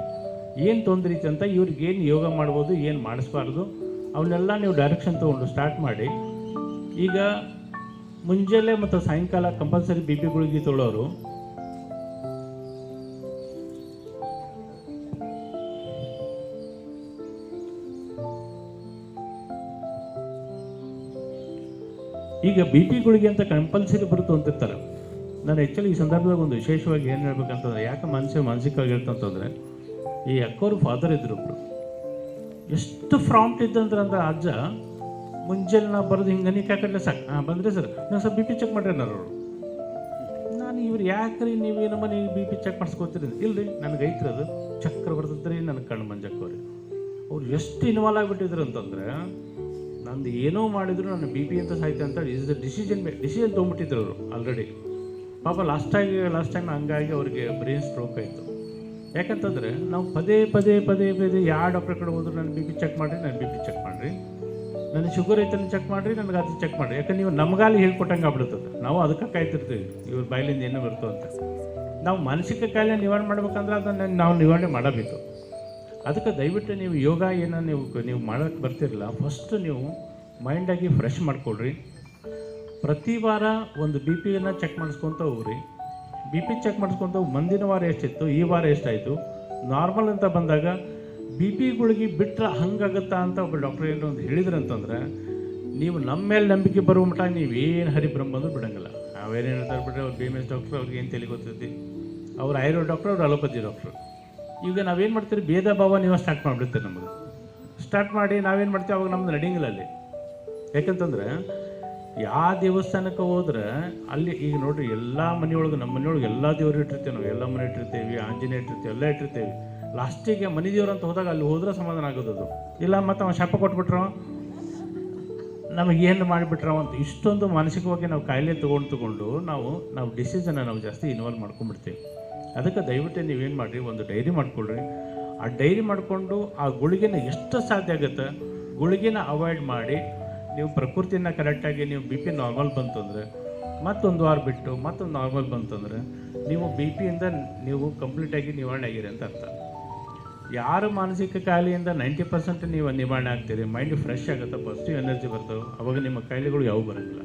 B: ಏನು ತೊಂದರೆ ಐತೆ ಅಂತ ಇವ್ರಿಗೆ ಏನು ಯೋಗ ಮಾಡ್ಬೋದು, ಏನು ಮಾಡಿಸ್ಬಾರ್ದು ಅವನ್ನೆಲ್ಲ ನೀವು ಡೈರೆಕ್ಷನ್ ತೊಗೊಂಡು ಸ್ಟಾರ್ಟ್ ಮಾಡಿ, ಈಗ ಮುಂಜಾನೆ ಮತ್ತು ಸಾಯಂಕಾಲ ಕಂಪಲ್ಸರಿ ಬಿ ಪಿ ಗುಳಿಗೆ ತೊಳೋರು. ಈಗ ಬಿ ಪಿ ಗುಳಿಗೆ ಅಂತ ಕಂಪಲ್ಸರಿ ಬರುತ್ತೆ ಅಂತಿರ್ತಾರೆ. ನಾನು ಆ್ಯಕ್ಚುಲಿ ಈ ಸಂದರ್ಭದಾಗ ಒಂದು ವಿಶೇಷವಾಗಿ ಏನು ಹೇಳ್ಬೇಕಂತಂದ್ರೆ, ಯಾಕೆ ಮನಸ್ಸು ಮಾನಸಿಕವಾಗಿ ಹೇಳ್ತಂತಂದ್ರೆ ಈ ಅಕ್ಕೋರು ಫಾದರ್ ಇದ್ರು ಒಬ್ರು. ಎಷ್ಟು ಫ್ರಾಂಟ್ ಇದ್ದಂದ್ರೆ ಅಂದ್ರೆ ಅಜ್ಜ, ಮುಂಜಾನೆ ನಾ ಬರೋದು ಹಿಂಗೆ ನೀ ಕಾಕಡ್ಲೆ ಸಾಕು. ಹಾಂ, ಬಂದರೆ ಸರ್ ನಾನು ಸ್ವಲ್ಪ ಬಿ ಪಿ ಚೆಕ್ ಮಾಡ್ರಿ ಅವರು. ನಾನು ಇವ್ರು ಯಾಕ್ರಿ ನೀವು ನಮ್ಮ ಮನೆ ಬಿ ಪಿ ಚೆಕ್ ಮಾಡಿಸ್ಕೋತೀರಿ ಇಲ್ರಿ ನನಗೆ ಐತ್ರಿ ಅದು. ಚಕ್ರ ಬರ್ತದ್ರಿ ನನಗೆ ಕಣ್ಣು ಮಂಜಕ್ಕವ್ರಿ ಅವ್ರು ಎಷ್ಟು ಇನ್ವಾಲ್ವ್ ಆಗಿಬಿಟ್ಟಿದ್ರು ಅಂತಂದ್ರೆ, ನಂದು ಏನೋ ಮಾಡಿದ್ರು ನನ್ನ ಬಿ ಪಿ ಅಂತ ಸಾಯ್ತೆ ಅಂತ ಇಸ್ ಡಿಸಿಷನ್ ಡಿಸಿಷನ್ ತೊಗೊಂಬಿಟ್ಟಿದ್ರು ಅವರು ಆಲ್ರೆಡಿ ಪಾಪ ಲಾಸ್ಟ್ ಆಗಿ ಲಾಸ್ಟ್ ಟೈಮ್ ಹಂಗಾಗಿ ಅವ್ರಿಗೆ ಬ್ರೈನ್ ಸ್ಟ್ರೋಕ್ ಆಯಿತು. ಯಾಕಂತಂದರೆ ನಾವು ಪದೇ ಪದೇ ಪದೇ ಪದೇ ಯಾವ ಡಾಕ್ಟ್ರ್ ಕಡೆ ಹೋದ್ರು ನನ್ನ ಬಿ ಪಿ ಚೆಕ್ ಮಾಡಿರಿ ನನ್ನ ಬಿ ಪಿ ಚೆಕ್ ಮಾಡಿರಿ. ನನ್ನ ಶುಗರ್ ಐತನ ಚೆಕ್ ಮಾಡಿರಿ, ನನಗೆ ಅದು ಚೆಕ್ ಮಾಡಿರಿ. ಯಾಕಂದ್ರೆ ನೀವು ನಮಗಾಲಿ ಹೇಳ್ಕೊಟ್ಟಂಗೆ ಆಗ್ಬಿಡ್ತದೆ ನಾವು ಅದಕ್ಕೆ ಕಾಯ್ತಿರ್ತೀವಿ. ಇವ್ರ ಬಾಯಿಲಿಂದ ಏನೋ ಬರ್ತೋ ಅಂತ. ನಾವು ಮಾನಸಿಕ ಕಾಯಿಲೆ ನಿವಾರಣೆ ಮಾಡ್ಬೇಕಂದ್ರೆ ಅದನ್ನು ನಾವು ನಿವಾರಣೆ ಮಾಡಬೇಕು. ಅದಕ್ಕೆ ದಯವಿಟ್ಟು ನೀವು ಯೋಗ ಏನೋ ನೀವು ನೀವು ಮಾಡೋಕ್ಕೆ ಬರ್ತಿರಲ್ಲ ಫಸ್ಟ್ ನೀವು ಮೈಂಡಾಗಿ ಫ್ರೆಶ್ ಮಾಡ್ಕೊಳ್ರಿ. ಪ್ರತಿ ವಾರ ಒಂದು ಬಿ ಪಿಯನ್ನು ಚೆಕ್ ಮಾಡಿಸ್ಕೊತ ಹೋಗ್ರಿ. ಬಿ ಪಿ ಚೆಕ್ ಮಾಡಿಸ್ಕೊಂತ ಹೋಗಿ ಮುಂದಿನ ವಾರ ಎಷ್ಟಿತ್ತು, ಈ ವಾರ ಎಷ್ಟಾಯಿತು? ನಾರ್ಮಲ್ ಅಂತ ಬಂದಾಗ ಬಿ ಪಿ ಗುಳಿಗೆ ಬಿಟ್ಟರೆ ಹಂಗಾಗತ್ತಾ ಅಂತ ಒಬ್ಬ ಡಾಕ್ಟರ್ ಏನು ಒಂದು ಹೇಳಿದ್ರು ಅಂತಂದ್ರೆ, ನೀವು ನಮ್ಮ ಮೇಲೆ ನಂಬಿಕೆ ಬರುವ ಮಟ್ಟ ನೀವೇನು ಹರಿಬ್ರಹ್ಮ ಅಂದ್ರೆ ಬಿಡೋಂಗಿಲ್ಲ. ಅವೇನು ಹೇಳ್ತಾರೆ ಬಿಟ್ಟರೆ ಅವ್ರು ಬಿ ಎಂ ಎಸ್ ಡಾಕ್ಟ್ರು ಅವ್ರಿಗೆ ಏನು ತಲೆ ಗೊತ್ತೈತಿ? ಅವ್ರು ಆಯುರ್ವೇದ ಡಾಕ್ಟ್ರು ಅವ್ರು ಅಲೋಪತಿ ಡಾಕ್ಟ್ರು ಈಗ ನಾವೇನು ಮಾಡ್ತೀರಿ, ಭೇದ ಭಾವ ನೀವು ಸ್ಟಾರ್ಟ್ ಮಾಡಿಬಿಡ್ತೀರಿ ನಮಗೆ. ಸ್ಟಾರ್ಟ್ ಮಾಡಿ ನಾವೇನು ಮಾಡ್ತೀವಿ, ಅವಾಗ ನಮ್ದು ನಡೆಯಂಗಿಲ್ಲ ಅಲ್ಲಿ. ಯಾಕಂತಂದ್ರೆ ಯಾವ ದೇವಸ್ಥಾನಕ್ಕೆ ಹೋದ್ರೆ ಅಲ್ಲಿ ಈಗ ನೋಡ್ರಿ ಎಲ್ಲ ಮನೆಯೊಳಗೆ ನಮ್ಮ ಮನೆಯೊಳಗೆ ಎಲ್ಲ ದೇವರು ಇಟ್ಟಿರ್ತೀವಿ ನಾವು. ಎಲ್ಲ ಮನೆ ಇಟ್ಟಿರ್ತೀವಿ, ಆಂಜನೇಯ ಇಟ್ಟಿರ್ತೀವಿ, ಎಲ್ಲ ಇಟ್ಟಿರ್ತೇವೆ. ಲಾಸ್ಟಿಗೆ ಮನೆ ದೇವ್ರು ಅಂತ ಹೋದಾಗ ಅಲ್ಲಿ ಹೋದ್ರೆ ಸಮಾಧಾನ ಆಗೋದು ಅದು. ಇಲ್ಲ ಮತ್ತು ಅವನು ಶಾಪ ಕೊಟ್ಬಿಟ್ರವ ನಮಗೇನು ಮಾಡಿಬಿಟ್ರವ ಅಂತ ಇಷ್ಟೊಂದು ಮಾನಸಿಕವಾಗಿ ನಾವು ಕಾಯಿಲೆ ತೊಗೊಂಡು ತೊಗೊಂಡು ನಾವು ನಾವು ಡಿಸಿಷನ್ನ ನಾವು ಜಾಸ್ತಿ ಇನ್ವಾಲ್ವ್ ಮಾಡ್ಕೊಂಡ್ಬಿಡ್ತೀವಿ. ಅದಕ್ಕೆ ದಯವಿಟ್ಟು ನೀವೇನು ಮಾಡಿರಿ, ಒಂದು ಡೈರಿ ಮಾಡ್ಕೊಳ್ರಿ. ಆ ಡೈರಿ ಮಾಡಿಕೊಂಡು ಆ ಗುಳಿಗೆನ ಎಷ್ಟು ಸಾಧ್ಯ ಆಗುತ್ತೆ? ಗುಳಿಗೆನ ಅವಾಯ್ಡ್ ಮಾಡಿ ನೀವು ಪ್ರಕೃತಿನ ಕರೆಕ್ಟಾಗಿ ನೀವು ಬಿ ಪಿ ನಾರ್ಮಲ್ ಬಂತಂದ್ರೆ, ಮತ್ತೊಂದು ವಾರ ಬಿಟ್ಟು ಮತ್ತೊಂದು ನಾರ್ಮಲ್ ಬಂತಂದ್ರೆ, ನೀವು ಬಿ ಪಿಯಿಂದ ನೀವು ಕಂಪ್ಲೀಟಾಗಿ ನಿವಾರಣೆ ಆಗಿರಿ ಅಂತ ಅರ್ಥ. ಯಾರು ಮಾನಸಿಕ ಕಾಯಿಲೆಯಿಂದ ನೈಂಟಿ ಪರ್ಸೆಂಟ್ ನೀವು ನಿವಾರಣೆ ಆಗ್ತೀರಿ? ಮೈಂಡ್ ಫ್ರೆಶ್ ಆಗುತ್ತೆ ಪಾಸಿಟಿವ್ ಎನರ್ಜಿ ಬರ್ತವೆ ಅವಾಗ ನಿಮ್ಮ ಕಾಯಿಲೆಗಳು ಯಾವ ಬರೋಂಗಿಲ್ಲ.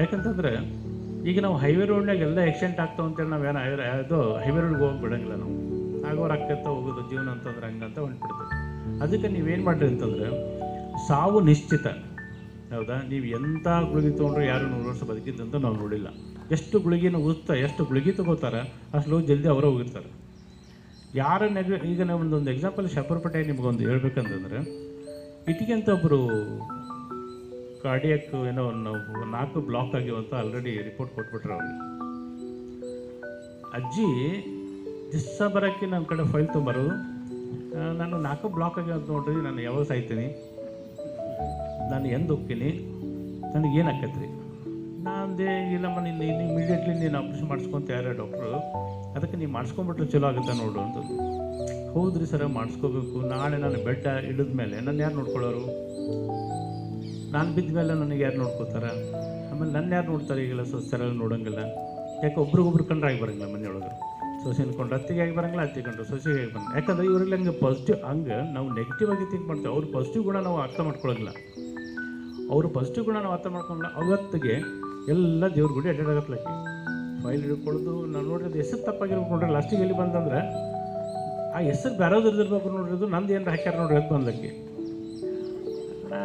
B: ಯಾಕಂತಂದ್ರೆ, ಈಗ ನಾವು ಹೈವೇ ರೋಡ್ನಾಗ ಎಲ್ಲ ಆಕ್ಸಿಡೆಂಟ್ ಆಗ್ತಾವ ಅಂತೇಳಿ ನಾವು ಏನೋ ಅದು ಹೈವೇ ರೋಡ್ಗೆ ಹೋಗಿ ಬಿಡೋಂಗಿಲ್ಲ ನಾವು. ಆಗೋರು ಆಗ್ತಾ ಹೋಗೋದು, ಜೀವನ ಅಂತಂದ್ರೆ ಹಂಗಂತ ಹೊಂಟ್ಬಿಡ್ತೀವಿ ಅದಕ್ಕೆ ನೀವೇನು ಮಾಡ್ರಿ ಅಂತಂದ್ರೆ ಸಾವು ನಿಶ್ಚಿತ. ಹೌದಾ? ನೀವು ಎಂಥ ಗುಳಿಗೆ ತೊಗೊಂಡ್ರೆ ಯಾರು ನೂರು ವರ್ಷ ಬದುಕಿದ್ದಂತ ನಾವು ನೋಡಿಲ್ಲ. ಎಷ್ಟು ಗುಳಿಗೆನ ಉತ್ತ ಎಷ್ಟು ಗುಳಿಗೆ ತಗೋತಾರೆ, ಅಷ್ಟು ಜಲ್ದಿ ಅವರ ಹೋಗಿರ್ತಾರೆ. ಯಾರ ನೆಗ, ಈಗ ನಾವು ಒಂದೊಂದು ಎಕ್ಸಾಂಪಲ್ ಶಪರ್ಪಟೆ ನಿಮಗೊಂದು ಹೇಳ್ಬೇಕಂತಂದ್ರೆ ಇಟಿಗೆ ಅಂತ ಒಬ್ಬರು ಕಾರ್ಡಿಯಕ್ ಏನೋ ನಾವು ನಾಲ್ಕು ಬ್ಲಾಕ್ ಆಗಿವಂತ ಆಲ್ರೆಡಿ ರಿಪೋರ್ಟ್ ಕೊಟ್ಬಿಟ್ರೆ ಅವ್ರಿಗೆ ಅಜ್ಜಿ ದಿಸ್ಸ ಬರೋಕ್ಕೆ ನನ್ನ ಕಡೆ ಫೈಲ್ ತೊಂಬರೋದು ನಾನು ನಾಲ್ಕು ಬ್ಲಾಕ್ ಆಗ್ಯಾವಂತ ನೋಡ್ರಿ, ನಾನು ಯಾವಾಗ ಸಾಯ್ತೀನಿ? ನಾನು ಎಂದು ಹೋಗ್ತೀನಿ ನನಗೆ ಏನು ರೀ ನಾನು ಇಲ್ಲಮ್ಮ, ನೀನು ಇಮಿಡಿಯೇಟ್ಲಿ ನೀನು ಆಪ್ರೇಷನ್ ಮಾಡಿಸ್ಕೊಂತ ಯಾರ ಡಾಕ್ಟ್ರು ಅದಕ್ಕೆ ನೀವು ಮಾಡಿಸ್ಕೊಂಬಿಟ್ರೆ ಚಲೋ ಆಗುತ್ತೆ ನೋಡು ಅಂತಂದು ಹೌದ್ರಿ ಸರ, ಮಾಡಿಸ್ಕೋಬೇಕು. ನಾಳೆ ನಾನು ಬೆಟ್ಟ ಇಳಿದ ಮೇಲೆ ನನ್ನ ಯಾರು ನೋಡ್ಕೊಳ್ಳೋರು? ನಾನು ಬಿದ್ದ ಮೇಲೆ ನನಗೆ ಯಾರು ನೋಡ್ಕೋತಾರ? ಆಮೇಲೆ ನನ್ನ ಯಾರು ನೋಡ್ತಾರೆ? ಈಗೆಲ್ಲ ಸೊಸೆಲ್ಲ ನೋಡೋಂಗಿಲ್ಲ. ಯಾಕೆ ಒಬ್ರಿಗೊಬ್ರು ಕಂಡ್ರಾಗಿ ಬರಂಗಿಲ್ಲ ಮನೆಯೊಳಗೆ ಸೊಸೆ ಅನ್ಕೊಂಡು ಅತ್ತಿಗೆ ಆಗಿ ಬರಂಗಿಲ್ಲ, ಅತ್ತಿಗೆ ಕಂಡು ಸೊಸೆಗೆ ಆಗಿ ಬರಂಗಿಲ್ಲ. ಯಾಕಂದ್ರೆ ಇವ್ರಿಗೆ ಹಂಗೆ ಪಾಸಿಟಿವ್ ಹಂಗೆ ನಾವು ನೆಗೆಟಿವ್ ಆಗಿ ಥಿಂಕ್ ಮಾಡ್ತೇವೆ. ಅವ್ರು ಪಾಸಿಟಿವ್ ಗುಣ ನಾವು ಅರ್ಥ ಮಾಡ್ಕೊಳ್ಳೋಂಗಿಲ್ಲ ಅವರು ಪಾಸಿಟಿವ್ ಗುಣ ನಾವು ಅರ್ಥ ಮಾಡ್ಕೊಂಡು ಅವತ್ತಿಗೆ ಎಲ್ಲ ದೇವ್ರ ಗುಡಿ ಅಡ್ಡಾಡಗತ್ಲಕ್ಕೆ ಫೈಲ್ ಹಿಡ್ಕೊಳ್ಳೋದು, ನಾನು ನೋಡಿದ್ರೆ ಹೆಸರು ತಪ್ಪಾಗಿರ್ಬೇಕು ನೋಡ್ರಿ ಲಾಸ್ಟಿಗೆ ಎಲ್ಲಿ ಬಂದಂದ್ರೆ, ಆ ಹೆಸರು ಬೇರೆ ಇರ್ಬೇಕು ನೋಡ್ರಿ, ಅದು ನಂದು ಏನಾರ ಹಾಕ್ಯಾರ ನೋಡ್ರಿ ಅದು ಬಂದಕ್ಕೆ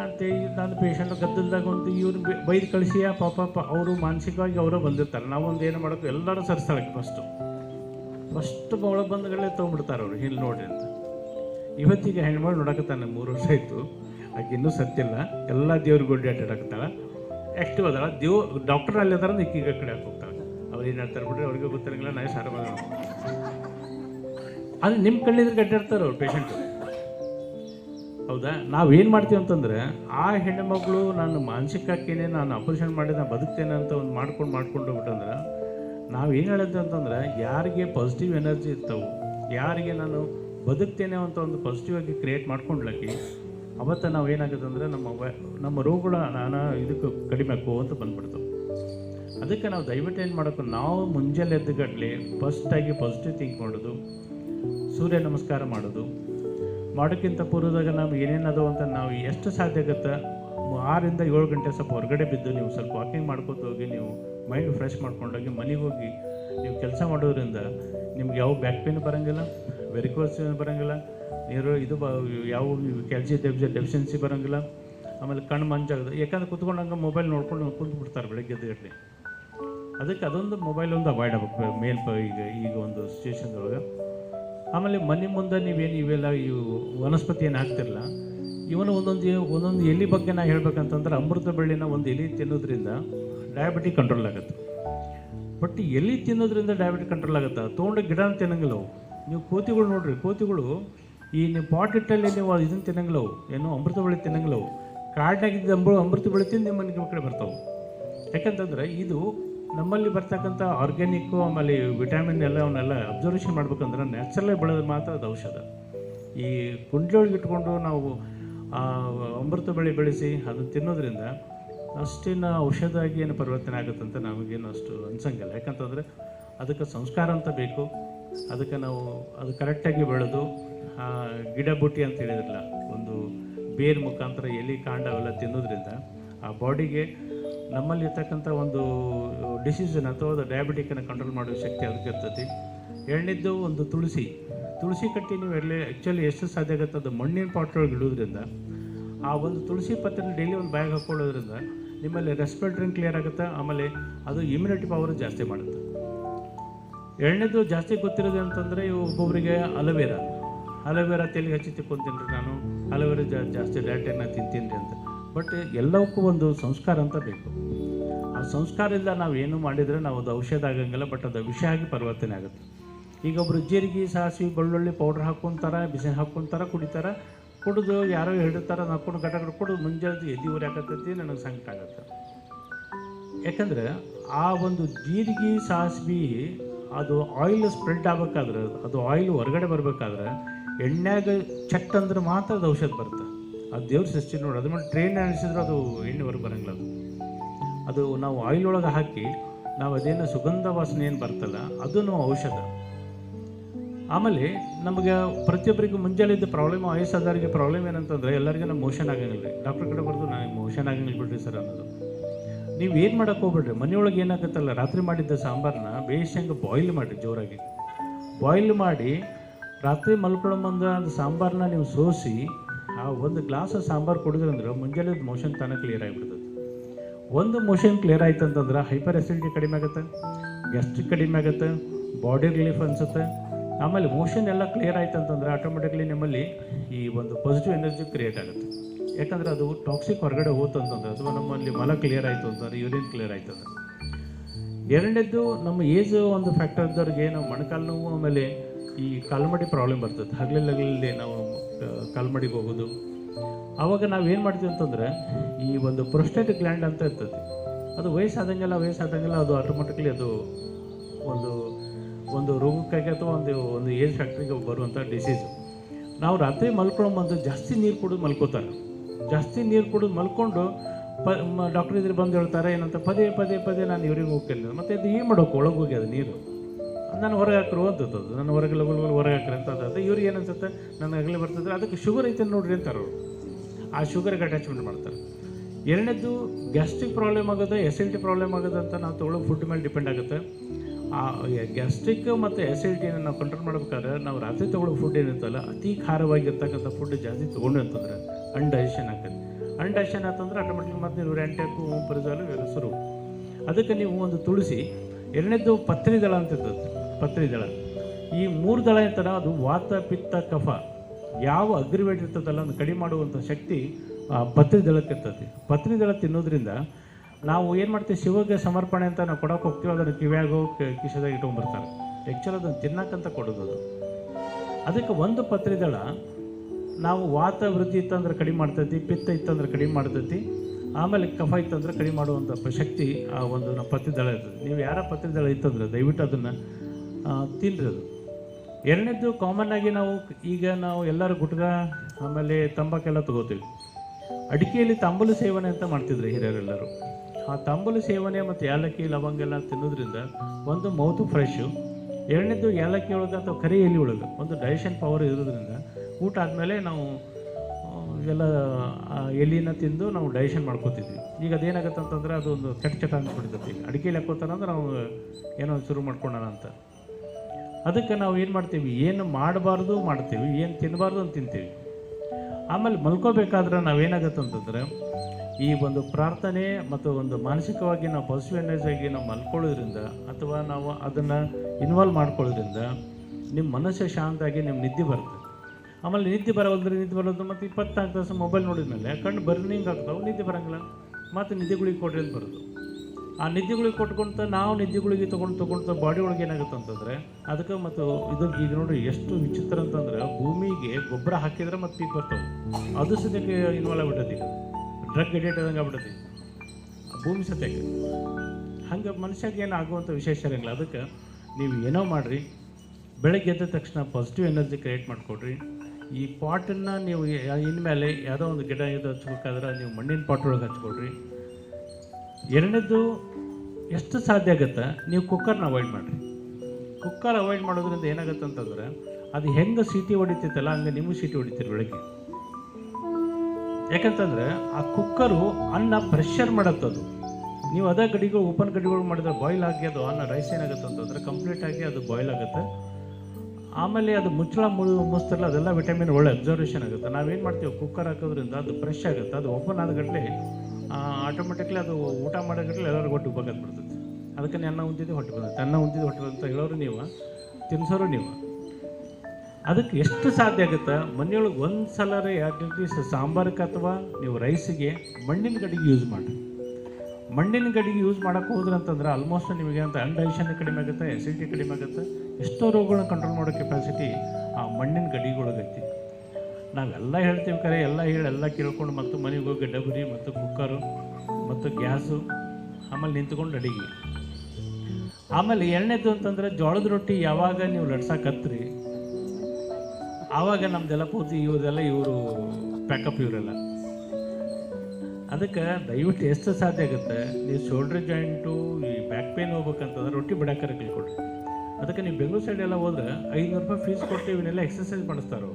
B: ಅಂತ ನಾನು ಪೇಷಂಟ್ ಗದ್ದಲ್ದಾಗ ಒಂದು ಇವ್ರು ಬೈದು ಕಳಿಸಿ ಪಾಪ ಅವರು ಮಾನಸಿಕವಾಗಿ ಅವರೇ ಬಂದಿರ್ತಾರೆ. ನಾವೊಂದು ಏನು ಮಾಡೋದು ಎಲ್ಲರೂ ಸರಿಸ್ತಾಳಕ್ಕೆ ಫಸ್ಟು ಫಸ್ಟ್ ಒಳಗೆ ಬಂದಗಳೇ ತೊಗೊಂಡ್ಬಿಡ್ತಾರೆ ಅವರು ಇಲ್ಲಿ ನೋಡ್ರಿ ಅಂತ. ಇವತ್ತಿಗೆ ಹೆಣ್ಮಗಳು ನೋಡಕತ್ತಾನೆ ಮೂರು ವರ್ಷ ಆಯಿತು. ಆಕೆ ಇನ್ನೂ ಸತ್ತಿಲ್ಲ. ಎಲ್ಲ ದೇವ್ರ ಗುಡ್ಡೆ ಎಷ್ಟು ಹೋದಾಳ? ದೇವ್ ಡಾಕ್ಟರ್ ಅಲ್ಲಿ ಅದಾರ ಈಗ ಕಡೆ ಹೋಗ್ತಾಳೆ. ಅವ್ರು ಏನು ಹೇಳ್ತಾರೆ ಬಿಡ್ರಿ, ಅವ್ರಿಗೆ ಗೊತ್ತಿರಂಗಿಲ್ಲ, ನಾವು ಸಾರ ಅದು ನಿಮ್ಮ ಕಣ್ಣಿದ್ರೆ ಅಡ್ಡಾಡ್ತಾರೆ ಅವ್ರು ಪೇಷಂಟು ಹೌದಾ? ನಾವೇನು ಮಾಡ್ತೀವಿ ಅಂತಂದ್ರೆ, ಆ ಹೆಣ್ಣುಮಗಳು ನಾನು ಮಾನಸಿಕ ಹಾಕೇನೆ ನಾನು ಆಪರೇಷನ್ ಮಾಡಿ ನಾನು ಬದುಕ್ತೇನೆ ಅಂತ ಒಂದು ಮಾಡ್ಕೊಂಡು ಮಾಡ್ಕೊಂಡು ಹೋಗ್ಬಿಟ್ಟಂದ್ರೆ, ನಾವು ಏನು ಹೇಳಿದ್ವಿ ಅಂತಂದ್ರೆ, ಯಾರಿಗೆ ಪಾಸಿಟಿವ್ ಎನರ್ಜಿ ಇರ್ತಾವೆ, ಯಾರಿಗೆ ನಾನು ಬದುಕ್ತೇನೆ ಅಂತ ಒಂದು ಪಾಸಿಟಿವ್ ಆಗಿ ಕ್ರಿಯೇಟ್ ಮಾಡ್ಕೊಂಡ್ಲಕ್ಕಿ ಅವತ್ತು ನಾವು ಏನಾಗುತ್ತೆ ಅಂದರೆ ನಮ್ಮ ನಮ್ಮ ರೋಗಗಳ ನಾನಾ ಇದಕ್ಕೆ ಕಡಿಮೆ ಅಂತ ಬಂದ್ಬಿಡ್ತು. ಅದಕ್ಕೆ ನಾವು ದಯವಿಟ್ಟು ಏನು ಮಾಡಬೇಕು? ನಾವು ಮುಂಜಾನೆ ಎದ್ದುಗಡ್ಲೆ ಫಸ್ಟಾಗಿ ಪಾಸಿಟಿವ್ ಥಿಂಕ್ ಮಾಡೋದು, ಸೂರ್ಯ ನಮಸ್ಕಾರ ಮಾಡೋದು. ಮಾಡೋಕ್ಕಿಂತ ಪೂರ್ವದಾಗ ನಾವು ಏನೇನು ಅದಾವ ಅಂತ ನಾವು ಎಷ್ಟು ಸಾಧ್ಯ ಆಗುತ್ತೆ? ಆರಿಂದ ಏಳು ಗಂಟೆ ಸ್ವಲ್ಪ ಹೊರಗಡೆ ಬಿದ್ದು ನೀವು ಸ್ವಲ್ಪ ವಾಕಿಂಗ್ ಮಾಡ್ಕೊತ ಹೋಗಿ, ನೀವು ಮೈಂಡ್ ಫ್ರೆಶ್ ಮಾಡ್ಕೊಂಡೋಗಿ, ಮನೆಗೆ ಹೋಗಿ ನೀವು ಕೆಲಸ ಮಾಡೋದ್ರಿಂದ ನಿಮ್ಗೆ ಯಾವ ಬ್ಯಾಕ್ ಪೇನ್ ಬರೋಂಗಿಲ್ಲ ವೆರಿಕೋಸ್ ಬರೋಂಗಿಲ್ಲ ನೀರು ಇದು ಯಾವ ಕ್ಯಾಲ್ಸಿಯಂ ಡೆಫಿ ಡೆಫಿಷಿಯನ್ಸಿ ಬರೋಂಗಿಲ್ಲ. ಆಮೇಲೆ ಕಣ್ಣು ಮಂಜಾಗದು ಯಾಕಂದ್ರೆ ಕುತ್ಕೊಂಡಂಗೆ ಮೊಬೈಲ್ ನೋಡ್ಕೊಂಡು ಕುಂತು ಬಿಡ್ತಾರೆ ಬೆಳಗ್ಗೆ ಎದ್ದುಗಟ್ಲೆ ಅದಕ್ಕೆ ಅದೊಂದು ಮೊಬೈಲ್ ಒಂದು ಅವಾಯ್ಡ್ ಆಗಬೇಕು. ಮೇಲ್ ಈಗ ಈಗ ಒಂದು ಸಿಚುವೇಶನ್ದೊಳಗೆ ಆಮೇಲೆ ಮನೆ ಮುಂದೆ ನೀವೇನು ಇವೆಲ್ಲ ಇವು ವನಸ್ಪತಿ ಏನು ಹಾಕ್ತಿರಲ್ಲ ಇವನು ಒಂದೊಂದು ಒಂದೊಂದು ಎಲೆ ಬಗ್ಗೆ ನಾ ಹೇಳ್ಬೇಕಂತಂದ್ರೆ ಅಮೃತ ಬಳ್ಳಿನ ಒಂದು ಎಲೆ ತಿನ್ನೋದ್ರಿಂದ ಡಯಾಬಿಟಿಕ್ ಕಂಟ್ರೋಲ್ ಆಗುತ್ತೆ. ಬಟ್ ಎಲೆ ತಿನ್ನೋದ್ರಿಂದ ಡಯಾಬಿಟಿಕ್ ಕಂಟ್ರೋಲ್ ಆಗುತ್ತೆ? ತೊಗೊಂಡು ಗಿಡ ತಿನ್ನಂಗಿಲ್ಲ ಅವು. ನೀವು ಕೋತಿಗಳು ನೋಡ್ರಿ, ಕೋತಿಗಳು ಈ ನೀವು ಪಾಟ್ ಇಟ್ಟಲ್ಲಿ ನೀವು ಇದನ್ನು ತಿನ್ನಂಗಿಲ್ಲವು ಏನು ಅಮೃತ ಬಳಿ ತಿನ್ನಂಗಿಲ್ಲ ಅವು. ಕಾಡಿನಾಗಿದ್ದ ಅಂಬ ಅಮೃತ ಬಳಿ ತಿಂದು ನಿಮ್ಮ ನಿಮ್ಮ ಕಡೆ ಬರ್ತಾವೆ. ಯಾಕಂತಂದರೆ ಇದು ನಮ್ಮಲ್ಲಿ ಬರ್ತಕ್ಕಂಥ ಆರ್ಗ್ಯಾನಿಕ್ಕು ಆಮೇಲೆ ವಿಟಮಿನ್ ಎಲ್ಲ ಅವನ್ನೆಲ್ಲ ಅಬ್ಸರ್ವೇಷನ್ ಮಾಡ್ಬೇಕಂದ್ರೆ ನ್ಯಾಚುರಲ್ಲೇ ಬೆಳೆದ್ರೆ ಮಾತ್ರ ಅದು ಔಷಧ. ಈ ಕುಂಡ್ಲೊಳಗೆ ಇಟ್ಕೊಂಡು ನಾವು ಅಮೃತ ಬಳಿ ಬೆಳೆಸಿ ಅದನ್ನು ತಿನ್ನೋದ್ರಿಂದ ಅಷ್ಟೇನು ಔಷಧ ಆಗಿ ಏನು ಪರಿವರ್ತನೆ ಆಗುತ್ತೆ ಅಂತ ನಮಗೇನು ಅಷ್ಟು ಅನ್ಸಂಗಿಲ್ಲ. ಯಾಕಂತಂದರೆ ಅದಕ್ಕೆ ಸಂಸ್ಕಾರ ಅಂತ ಬೇಕು. ಅದಕ್ಕೆ ನಾವು ಅದು ಕರೆಕ್ಟಾಗಿ ಬೆಳೆದು ಆ ಗಿಡ ಬುಟ್ಟಿ ಅಂತ ಹೇಳಿದ್ರಲ್ಲ, ಒಂದು ಬೇರ್ ಮುಖಾಂತರ ಎಲೆ ಕಾಂಡ ಅವೆಲ್ಲ ತಿನ್ನೋದ್ರಿಂದ ಆ ಬಾಡಿಗೆ ನಮ್ಮಲ್ಲಿರ್ತಕ್ಕಂಥ ಒಂದು ಡಿಸೀಸನ್ನು ಅಥವಾ ಡಯಾಬಿಟಿಕನ್ನು ಕಂಟ್ರೋಲ್ ಮಾಡೋ ಶಕ್ತಿ ಅದಕ್ಕೆ ಇರ್ತೈತಿ ಎರಡನೇದ್ದು ಒಂದು ತುಳಸಿ. ತುಳಸಿ ಕಟ್ಟಿ ನೀವು ಎಲ್ಲೇ ಆ್ಯಕ್ಚುಲಿ ಎಷ್ಟು ಸಾಧ್ಯ ಆಗುತ್ತೆ ಅದು ಮಣ್ಣಿನ ಪಾಟ್ರೊಳಗೆ ಇಡೋದ್ರಿಂದ ಆ ಒಂದು ತುಳಸಿ ಪತ್ರ ಡೈಲಿ ಒಂದು ಬ್ಯಾಗ್ ಹಾಕ್ಕೊಳ್ಳೋದ್ರಿಂದ ನಿಮ್ಮಲ್ಲಿ ರೆಸ್ಪಿರೇಟ್ರಿಂಗ್ ಕ್ಲಿಯರ್ ಆಗುತ್ತೆ, ಆಮೇಲೆ ಅದು ಇಮ್ಯುನಿಟಿ ಪವರ್ ಜಾಸ್ತಿ ಮಾಡುತ್ತೆ. ಎರಡನೇದು ಜಾಸ್ತಿ ಗೊತ್ತಿರೋದು ಅಂತಂದರೆ ಇವು ಒಬ್ಬೊಬ್ಬರಿಗೆ ಅಲೋವೆರಾ. ಅಲೋವೆರಾ ತೆಲಿ ಹಚ್ಚಿ ತಿಕ್ಕೊಂತೀನಿ ರೀ ನಾನು ಅಲೋವೆರಾ ಜಾಸ್ತಿ ಡೈರೆಕ್ಟಾಗಿ ತಿಂತೀನಿ ರೀ ಅಂತ. ಬಟ್ ಎಲ್ಲವಕ್ಕೂ ಒಂದು ಸಂಸ್ಕಾರ ಅಂತ ಬೇಕು. ಆ ಸಂಸ್ಕಾರದಿಂದ ನಾವು ಏನು ಮಾಡಿದರೆ ನಾವು ಅದು ಔಷಧ ಆಗಂಗಿಲ್ಲ ಬಟ್ ಅದು ವಿಷಯ ಆಗಿ ಪರಿವರ್ತನೆ ಆಗುತ್ತೆ. ಈಗ ಒಬ್ಬರು ಜೀರಿಗೆ, ಸಾಸಿವೆ, ಬೆಳ್ಳುಳ್ಳಿ ಪೌಡ್ರ್ ಹಾಕ್ಕೊಂತಾರೆ ಬಿಸಿ ಹಾಕ್ಕೊಂತಾರೆ ಕುಡಿತಾರೆ, ಕುಡಿದು ಯಾರೋ ಹಿಡಿತಾರೆ ಹಾಕ್ಕೊಂಡು ಘಟ ಗಟ ಕುಡಿದು ಮುಂಜಾನೆ ಎದ್ದು ಊರಿ ಹಾಕತ್ತೈತಿ ನನಗೆ ಸಂಕಟ ಆಗುತ್ತೆ. ಯಾಕಂದ್ರೆ ಆ ಒಂದು ಜೀರಿಗೆ, ಸಾಸಿವೆ ಅದು ಆಯಿಲ್ ಸ್ಪ್ರೆಡ್ ಆಗ್ಬೇಕಾದ್ರೆ, ಅದು ಆಯಿಲ್ ಹೊರಗಡೆ ಬರ್ಬೇಕಾದ್ರೆ ಎಣ್ಣೆಗೆ ಚಟ್ ಅಂದ್ರೆ ಮಾತ್ರ ಅದು ಔಷಧ ಬರುತ್ತೆ. ಅದು ದೇವ್ರ ಸೃಷ್ಟಿ ನೋಡಿ ಅದ್ರ ಮೇಲೆ ಟ್ರೈನ್ ಅನಿಸಿದ್ರೆ ಅದು ಎಣ್ಣೆ ಹೊರಗೆ ಬರಂಗಿಲ್ಲ ಅದು. ಅದು ನಾವು ಆಯಿಲ್ ಒಳಗೆ ಹಾಕಿ, ನಾವು ಅದೇನು ಸುಗಂಧ ವಾಸನೆ ಏನು ಬರ್ತಲ್ಲ, ಅದನ್ನು ಔಷಧ. ಆಮೇಲೆ ನಮಗೆ ಪ್ರತಿಯೊಬ್ಬರಿಗೂ ಮುಂಜಾನೆದ್ದು ಪ್ರಾಬ್ಲಮ್ ವಯಸ್ಸಾದವರಿಗೆ ಪ್ರಾಬ್ಲಮ್ ಏನಂತಂದ್ರೆ ಎಲ್ಲರಿಗೂ ನಮ್ಮ ಮೋಷನ್ ಆಗಂಗಿಲ್ಲ. ಡಾಕ್ಟ್ರ್ ಕಡೆ ಬರ್ದು ನಾನು ಮೋಷನ್ ಆಗಂಗಿಲ್ಲ ಬಿಡ್ರಿ ಸರ್ ಅನ್ನೋದು. ನೀವು ಏನು ಮಾಡಕ್ಕೆ ಹೋಗ್ಬಿಡ್ರಿ, ಮನೆಯೊಳಗೆ ಏನಾಗುತ್ತಲ್ಲ, ರಾತ್ರಿ ಮಾಡಿದ್ದ ಸಾಂಬಾರನ್ನ ಬೇಷಂಗೆ ಬಾಯ್ಲ್ ಮಾಡಿರಿ ಜೋರಾಗಿ. ಬಾಯ್ಲ್ ಮಾಡಿ ರಾತ್ರಿ ಮಲ್ಕೊಳ್ಳೋ ಮುಂದೆ ಅದು ಸಾಂಬಾರನ್ನ ನೀವು ಸೋಸಿ, ಆ ಒಂದು ಗ್ಲಾಸ್ ಸಾಂಬಾರು ಕುಡಿದ್ರಂದ್ರೆ ಮುಂಜಾನೆ ಮೋಷನ್ ತಾನೇ ಕ್ಲಿಯರ್ ಆಗಿಬಿಡ್ತದೆ. ಒಂದು ಮೋಷನ್ ಕ್ಲಿಯರ್ ಆಯ್ತು ಅಂತಂದ್ರೆ ಹೈಪರ್ ಎಸಿಡಿಟಿ ಕಡಿಮೆ ಆಗುತ್ತೆ ಗ್ಯಾಸ್ಟ್ರಿಕ್ ಕಡಿಮೆ ಆಗುತ್ತೆ ಬಾಡಿ ರಿಲೀಫ್ ಅನಿಸುತ್ತೆ. ಆಮೇಲೆ ಮೋಷನ್ ಎಲ್ಲ ಕ್ಲಿಯರ್ ಆಯ್ತು ಅಂತಂದ್ರೆ ಆಟೋಮೆಟಿಕ್ಲಿ ನಿಮ್ಮಲ್ಲಿ ಈ ಒಂದು ಪಾಸಿಟಿವ್ ಎನರ್ಜಿ ಕ್ರಿಯೇಟ್ ಆಗುತ್ತೆ. ಯಾಕಂದ್ರೆ ಅದು ಟಾಕ್ಸಿಕ್ ಹೊರಗಡೆ ಹೋಯ್ತು ಅಂತಂದ್ರೆ, ಅಥವಾ ನಮ್ಮಲ್ಲಿ ಮಲ ಕ್ಲಿಯರ್ ಆಯಿತು ಅಂತಂದ್ರೆ ಯೂರಿನ್ ಕ್ಲಿಯರ್ ಆಯ್ತು ಎರಡನೇದು ಎರಡನೇದ್ದು ನಮ್ಮ ಏಜ್ ಒಂದು ಫ್ಯಾಕ್ಟರ್ ಇದ್ದವ್ರಿಗೆ ನಾವು ಮೊಣಕಾಲು ನೋವು ಆಮೇಲೆ ಈ ಕಲ್ಮಡಿ ಪ್ರಾಬ್ಲಮ್ ಬರ್ತದೆ. ಹಗಲಲ್ಲಿ ನಾವು ಕಲ್ಮಡಿಗೆ ಹೋಗೋದು ಆವಾಗ ನಾವು ಏನು ಮಾಡ್ತೀವಿ ಅಂತಂದ್ರೆ, ಈ ಒಂದು ಪ್ರೊಸ್ಟೇಟ್ ಗ್ಲ್ಯಾಂಡ್ ಅಂತ ಇರ್ತದೆ. ಅದು ವಯಸ್ಸಾದಂಗೆಲ್ಲ ವಯಸ್ಸಾದಂಗೆಲ್ಲ ಅದು ಆಟೋಮೆಟಿಕ್ಲಿ ಅದು ಒಂದು ಒಂದು ರೋಗಕ್ಕಾಗಿ ಅಥವಾ ಒಂದು ಒಂದು ಏಜ್ ಫ್ಯಾಕ್ಟ್ರಿಗೆ ಬರುವಂಥ ಡಿಸೀಸು ನಾವು ರಾತ್ರಿ ಮಲ್ಕೊಳ್ಳೋ ಜಾಸ್ತಿ ನೀರು ಕುಡಿದು ಮಲ್ಕೋತಾರೆ. ಜಾಸ್ತಿ ನೀರು ಕುಡಿದು ಮಲ್ಕೊಂಡು ಪ ಡಾಕ್ಟ್ರ್ ಇದ್ರೆ ಬಂದು ಹೇಳ್ತಾರೆ, ಏನಂತ ಪದೇ ಪದೇ ಪದೇ ನಾನು ಇವ್ರಿಗೆ ಹೋಗ್ತಿಲ್ಲ ಮತ್ತು ಅದು ಏನು ಮಾಡೋಕೆ ಒಳಗೆ ಹೋಗಿ ಅದು ನೀರು. ನಾನು ಹೊರಗೆ ಹಾಕ್ರು ಅಂತದ್ದು. ಅದು ನನ್ನ ಹೊರಗೆ ಲಗು ಲಗು ಹೊರಗೆ ಹಾಕ್ರಿ ಅಂತ ಅದು ಇವ್ರಿಗೆ ಏನು ಅನ್ಸುತ್ತೆ? ನನ್ನ ಹಗಲೇ ಬರ್ತದೆ. ಅದಕ್ಕೆ ಶುಗರ್ ಐತೆ ನೋಡ್ರಿ ಅಂತಾರೆ ಅವರು. ಆ ಶುಗರ್ಗೆ ಅಟ್ಯಾಚ್ಮೆಂಟ್ ಮಾಡ್ತಾರೆ. ಎರಡನೇದು ಗ್ಯಾಸ್ಟ್ರಿಕ್ ಪ್ರಾಬ್ಲಮ್ ಆಗೋದು ಎಸಿಡಿಟಿ ಪ್ರಾಬ್ಲಮ್ ಆಗೋದು ಅಂತ ನಾವು ತೊಗೊಳ್ಳೋ ಫುಡ್ ಮೇಲೆ ಡಿಪೆಂಡ್ ಆಗುತ್ತೆ. ಆ ಗ್ಯಾಸ್ಟ್ರಿಕ್ ಮತ್ತು ಎಸಿಡಿಟಿನ ನಾವು ಕಂಟ್ರೋಲ್ ಮಾಡ್ಬೇಕಾದ್ರೆ ನಾವು ರಾತ್ರಿ ತೊಗೊಳ್ಳೋ ಫುಡ್ ಏನಿರ್ತಲ್ಲ ಅತಿ ಖಾರವಾಗಿರ್ತಕ್ಕಂಥ ಫುಡ್ ಜಾಸ್ತಿ ತೊಗೊಂಡು ಅಂತಂದ್ರೆ ಅನ್ಡೈಜೆಷನ್ ಆಗ್ತದೆ. ಅನ್ಡೈಜೆಷನ್ ಆಯ್ತಂದ್ರೆ ಆಟೋಮೆಟಿಕ್ ಮತ್ತೆ ನೀವು ರ್ಯಾಂಟ್ಯಾಕು ಪರಿಸಲು ಶುರು. ಅದಕ್ಕೆ ನೀವು ಒಂದು ತುಳಸಿ ಎರಡನೇದು ಪತ್ರಿದಳ ಅಂತ ಪತ್ರಿ ದಳ ಈ ಮೂರು ದಳ ಇರ್ತಾರೆ ಅದು ವಾತ, ಪಿತ್ತ, ಕಫ. ಯಾವ ಅಗ್ರಿವೇಟ್ ಇರ್ತದಲ್ಲ, ಅದನ್ನು ಕಡಿಮೆ ಮಾಡುವಂಥ ಶಕ್ತಿ ಆ ಪತ್ರಿ ಪತ್ರಿದಳ ತಿನ್ನೋದ್ರಿಂದ ನಾವು ಏನು ಮಾಡ್ತೀವಿ, ಶಿವಗೆ ಸಮರ್ಪಣೆ ಅಂತ ನಾವು ಕೊಡೋಕೆ ಹೋಗ್ತೀವಿ, ಅದನ್ನು ಕಿವ್ಯಾಗೋ ಕಿಶದಾಗ ಇಟ್ಕೊಂಡ್ಬರ್ತಾರೆ. ಆ್ಯಕ್ಚುಲಿ ಅದನ್ನು ತಿನ್ನಕ್ಕಂತ ಕೊಡೋದು ಅದು. ಅದಕ್ಕೆ ಒಂದು ಪತ್ರಿದಳ ನಾವು ವಾತ ವೃದ್ಧಿ ಇತ್ತಂದ್ರೆ ಕಡಿಮೆ ಮಾಡ್ತೈತಿ, ಪಿತ್ತ ಇತ್ತಂದ್ರೆ ಕಡಿಮೆ ಮಾಡ್ತೈತಿ, ಆಮೇಲೆ ಕಫ ಇತ್ತಂದ್ರೆ ಕಡಿಮೆ ಮಾಡುವಂಥ ಶಕ್ತಿ ಆ ಒಂದು ನಮ್ಮ ಪತ್ರಿ ದಳ ಇರ್ತದೆ. ನೀವು ಯಾರ ಪತ್ರಿದಳ ಇತ್ತಂದ್ರೆ ದಯವಿಟ್ಟು ಅದನ್ನು ತಿನ್ರಿ ಅದು ಎರಡನೇದು ಕಾಮನ್ ಆಗಿ ನಾವು ಈಗ ನಾವು ಎಲ್ಲರೂ ಗುಟ್ಗ, ಆಮೇಲೆ ತಂಬಾಕೆಲ್ಲ ತಗೋತೀವಿ. ಅಡಿಕೆಯಲ್ಲಿ ತಂಬಲು ಸೇವನೆ ಅಂತ ಮಾಡ್ತಿದ್ರು ಹಿರಿಯರೆಲ್ಲರೂ. ಆ ತಂಬಲು ಸೇವನೆ ಮತ್ತು ಏಲಕ್ಕಿ ಲವಂಗ ಎಲ್ಲ ತಿನ್ನೋದ್ರಿಂದ ಒಂದು ಮೌತು ಫ್ರೆಶು ಎರಡನೇದು ಏಲಕ್ಕಿ ಒಳಗೆ ಅಥವಾ ಕರಿ ಎಲೆ ಒಳಗೆ ಒಂದು ಡೈಜೆಷನ್ ಪವರ್ ಇರೋದ್ರಿಂದ ಊಟ ಆದಮೇಲೆ ನಾವು ಎಲ್ಲ, ಆ, ಎಲಿನ ತಿಂದು ನಾವು ಡೈಜೆಷನ್ ಮಾಡ್ಕೋತಿದ್ವಿ. ಈಗ ಅದೇನಾಗುತ್ತೆ ಅಂತಂದ್ರೆ ಅದೊಂದು ಕೆಟ್ಟ ಚಟ ಅಂದ್ಬಿಡ್ತೈತಿ ಅಡಿಕೆಲಿ ಹಾಕೋತಾರಂದ್ರೆ ನಾವು ಏನೋ ಶುರು ಮಾಡ್ಕೊಳ್ಳೋಣ ಅಂತ. ಅದಕ್ಕೆ ನಾವು ಏನು ಮಾಡ್ತೀವಿ? ಏನು ಮಾಡಬಾರ್ದು ಮಾಡ್ತೀವಿ, ಏನು ತಿನ್ನಬಾರ್ದು ಅಂತ ತಿಂತೀವಿ. ಆಮೇಲೆ ಮಲ್ಕೋಬೇಕಾದ್ರೆ ನಾವೇನಾಗುತ್ತೆ ಅಂತಂದ್ರೆ, ಈ ಒಂದು ಪ್ರಾರ್ಥನೆ ಮತ್ತು ಒಂದು ಮಾನಸಿಕವಾಗಿ ನಾವು ಪಾಸಿಟಿವ್ ಆಗಿ ನಾವು ಮಲ್ಕೊಳ್ಳೋದ್ರಿಂದ ಅಥವಾ ನಾವು ಅದನ್ನು ಇನ್ವಾಲ್ವ್ ಮಾಡ್ಕೊಳ್ಳೋದ್ರಿಂದ ನಿಮ್ಮ ಮನಸ್ಸು ಶಾಂತಾಗಿ ನಿಮ್ಮ ನಿದ್ದೆ ಬರುತ್ತೆ. ಆಮೇಲೆ ನಿದ್ದೆ ಬರೋದ್ರೆ ನಿದ್ದೆ ಬರೋದು ಮತ್ತು ಇಪ್ಪತ್ನಾಲ್ಕು ತಾಸು ಮೊಬೈಲ್ ನೋಡಿದ್ಮೇಲೆ ಕಣ್ಣು ಬರ್ನಿಂಗ್ ಆಗ್ತಾವೆ, ನಿದ್ದೆ ಬರೋಂಗಿಲ್ಲ. ಮತ್ತು ನಿದ್ದೆಗಳಿಗೆ ಕೊಡ್ರಿ ಅಂತ ಬರೋದು. ಆ ನಿದ್ದೆಗಳಿಗೆ ಕೊಟ್ಕೊಂತ ನಾವು ನಿದ್ದೆಗಳಿಗೆ ತೊಗೊಂಡು ತೊಗೊಂಡು ಬಾಡಿ ಒಳಗೆ ಏನಾಗುತ್ತೆ ಅಂತಂದರೆ, ಅದಕ್ಕೆ ಮತ್ತು ಇದು ಈಗ ನೋಡ್ರಿ ಎಷ್ಟು ವಿಚಿತ್ರ ಅಂತಂದ್ರೆ ಭೂಮಿಗೆ ಗೊಬ್ಬರ ಹಾಕಿದ್ರೆ ಮತ್ತೆ ಪೀಕ್ ಬರ್ತವೆ. ಅದು ಸದ್ಯಕ್ಕೆ ಇನ್ವಾಲ್ವ್ ಆಗ್ಬಿಟ್ಟೈತಿ. ಈಗ ಡ್ರಗ್ ಎಡಿಟ್ ಆದಂಗೆ ಆಗ್ಬಿಟ್ಟೈತಿ. ಭೂಮಿ ಸತ್ಯಕ್ಕೆ ಹಂಗೆ ಮನುಷ್ಯಗೆ ಏನು ಆಗುವಂಥ ವಿಶೇಷ ಇರಂಗಿಲ್ಲ. ಅದಕ್ಕೆ ನೀವು ಏನೋ ಮಾಡಿರಿ, ಬೆಳಗ್ಗೆ ಎದ್ದ ತಕ್ಷಣ ಪಾಸಿಟಿವ್ ಎನರ್ಜಿ ಕ್ರಿಯೇಟ್ ಮಾಡಿಕೊಡ್ರಿ. ಈ ಪಾಟನ್ನು ನೀವು ಇನ್ಮೇಲೆ ಯಾವುದೋ ಒಂದು ಗಿಡ ಇದು ಹಚ್ಬೇಕಾದ್ರೆ ನೀವು ಮಣ್ಣಿನ ಪಾಟ್ ಒಳಗೆ ಹಚ್ಕೊಡ್ರಿ. ಎರಡನೇದು ಎಷ್ಟು ಸಾಧ್ಯ ಆಗುತ್ತೆ? ನೀವು ಕುಕ್ಕರ್ನ ಅವಾಯ್ಡ್ ಮಾಡಿರಿ. ಕುಕ್ಕರ್ ಅವಾಯ್ಡ್ ಮಾಡೋದ್ರಿಂದ ಏನಾಗುತ್ತೆ ಅಂತಂದ್ರೆ, ಅದು ಹೆಂಗೆ ಸೀಟಿ ಹೊಡಿತೈತಲ್ಲ, ಹಂಗೆ ನಿಮ್ಮ ಸೀಟಿ ಹೊಡಿತೀರಿ ಬೆಳಗ್ಗೆ. ಯಾಕಂತಂದ್ರೆ, ಆ ಕುಕ್ಕರು ಅನ್ನ ಪ್ರೆಷರ್ ಮಾಡತ್ತದು ನೀವು ಅದೇ ಗಡಿಗಳು ಓಪನ್ ಗಡಿಗಳು ಮಾಡಿದ್ರೆ ಬಾಯ್ಲ್ ಆಗಿ ಅದು ಅನ್ನ ರೈಸ್ ಏನಾಗುತ್ತೆ ಅಂತಂದ್ರೆ ಕಂಪ್ಲೀಟ್ ಆಗಿ ಅದು ಬಾಯ್ಲ್ ಆಗುತ್ತೆ. ಆಮೇಲೆ ಅದು ಮುಚ್ಚಳ ಮುಳು ಮುಚ್ತಿರಲ್ಲ, ಅದೆಲ್ಲ ವಿಟಮಿನ್ ಒಳ್ಳೆ ಅಬ್ಸರ್ವೇಷನ್ ಆಗುತ್ತೆ. ನಾವೇನು ಮಾಡ್ತೀವಿ ಕುಕ್ಕರ್ ಹಾಕೋದ್ರಿಂದ ಅದು ಫ್ರೆಶ್ ಆಗುತ್ತೆ, ಅದು ಓಪನ್ ಆದ ಗಟ್ಟಲೆ ಆಟೋಮೆಟಿಕ್ಲಿ ಅದು ಊಟ ಮಾಡೋಕ್ಕಿಂತ ಎಲ್ಲರಿಗೂ ಹೊಟ್ಟೆ ಉಬ್ಬಾಗತ್ತೆ ಬಿಡ್ತೈತೆ ಅದಕ್ಕೆ ಅನ್ನ ಉಂತಿದ್ದು ಹೊಟ್ಟೆ ಬಂದ ಅನ್ನ ಉಂತಿದ್ದು ಹೊಟ್ಟೆ ಬಂತ ಹೇಳೋರು ನೀವು, ತಿನ್ಸೋರು ನೀವು. ಅದಕ್ಕೆ ಎಷ್ಟು ಸಾಧ್ಯ ಆಗುತ್ತೆ? ಮನೆಯೊಳಗೆ ಒಂದು ಸಲರೇ ದಿವಸ ಸಾಂಬಾರಕ್ಕೆ ಅಥವಾ ನೀವು ರೈಸಿಗೆ ಮಣ್ಣಿನ ಗಡಿಗೆ ಯೂಸ್ ಮಾಡಿ. ಮಣ್ಣಿನ ಗಡಿಗೆ ಯೂಸ್ ಮಾಡೋಕ್ಕೆ ಹೋದ್ರೆ ಅಂತಂದ್ರೆ ಆಲ್ಮೋಸ್ಟ್ ನಿಮಗೆ ಅಂತ ಅಂಡೈಷನ್ ಕಡಿಮೆ ಆಗುತ್ತೆ ಎಸಿಡಿಟಿ ಕಡಿಮೆ ಆಗುತ್ತೆ. ಎಷ್ಟೋ ರೋಗಗಳನ್ನ ಕಂಟ್ರೋಲ್ ಮಾಡೋ ಕೆಪಾಸಿಟಿ ಆ ಮಣ್ಣಿನ ಗಡಿಗೊಳಗೈತಿ ನಾವೆಲ್ಲ ಹೇಳ್ತೀವಿ ಕರೆ, ಎಲ್ಲ ಹೇಳಿ ಎಲ್ಲ ಕೇಳ್ಕೊಂಡು ಮತ್ತು ಮನೆಗೆ ಹೋಗಿ ಡಬರಿ ಮತ್ತು ಕುಕ್ಕರು ಮತ್ತು ಗ್ಯಾಸು, ಆಮೇಲೆ ನಿಂತ್ಕೊಂಡು ಅಡಿಗೆ. ಆಮೇಲೆ ಎರಡನೇದು ಅಂತಂದ್ರೆ ಜೋಳದ ರೊಟ್ಟಿ ಯಾವಾಗ ನೀವು ಲಟ್ಸಕತ್ರಿ ಆವಾಗ ನಮ್ದೆಲ್ಲ ಪೂರ್ತಿ ಇವರೆಲ್ಲ ಇವರು ಪ್ಯಾಕಪ್ ಇವರೆಲ್ಲ. ಅದಕ್ಕೆ ದಯವಿಟ್ಟು ಎಷ್ಟು ಸಾಧ್ಯ ಆಗುತ್ತೆ? ನೀವು ಶೋಲ್ಡ್ರ್ ಜಾಯಿಂಟು ಈ ಬ್ಯಾಕ್ ಪೇನ್ ಹೋಗ್ಬೇಕಂತಂದ್ರೆ ರೊಟ್ಟಿ ಬಿಡಾಕರ ಕೇಳ್ಕೊಡ್ರಿ ಅದಕ್ಕೆ ನೀವು ಬೆಂಗಳೂರು ಸೈಡೆಲ್ಲ ಹೋದ್ರೆ ಐನೂರು ರೂಪಾಯಿ ಫೀಸ್ ಕೊಟ್ಟು ಇವನ್ನೆಲ್ಲ ಎಕ್ಸಸೈಸ್ ಮಾಡಿಸ್ತಾರೆ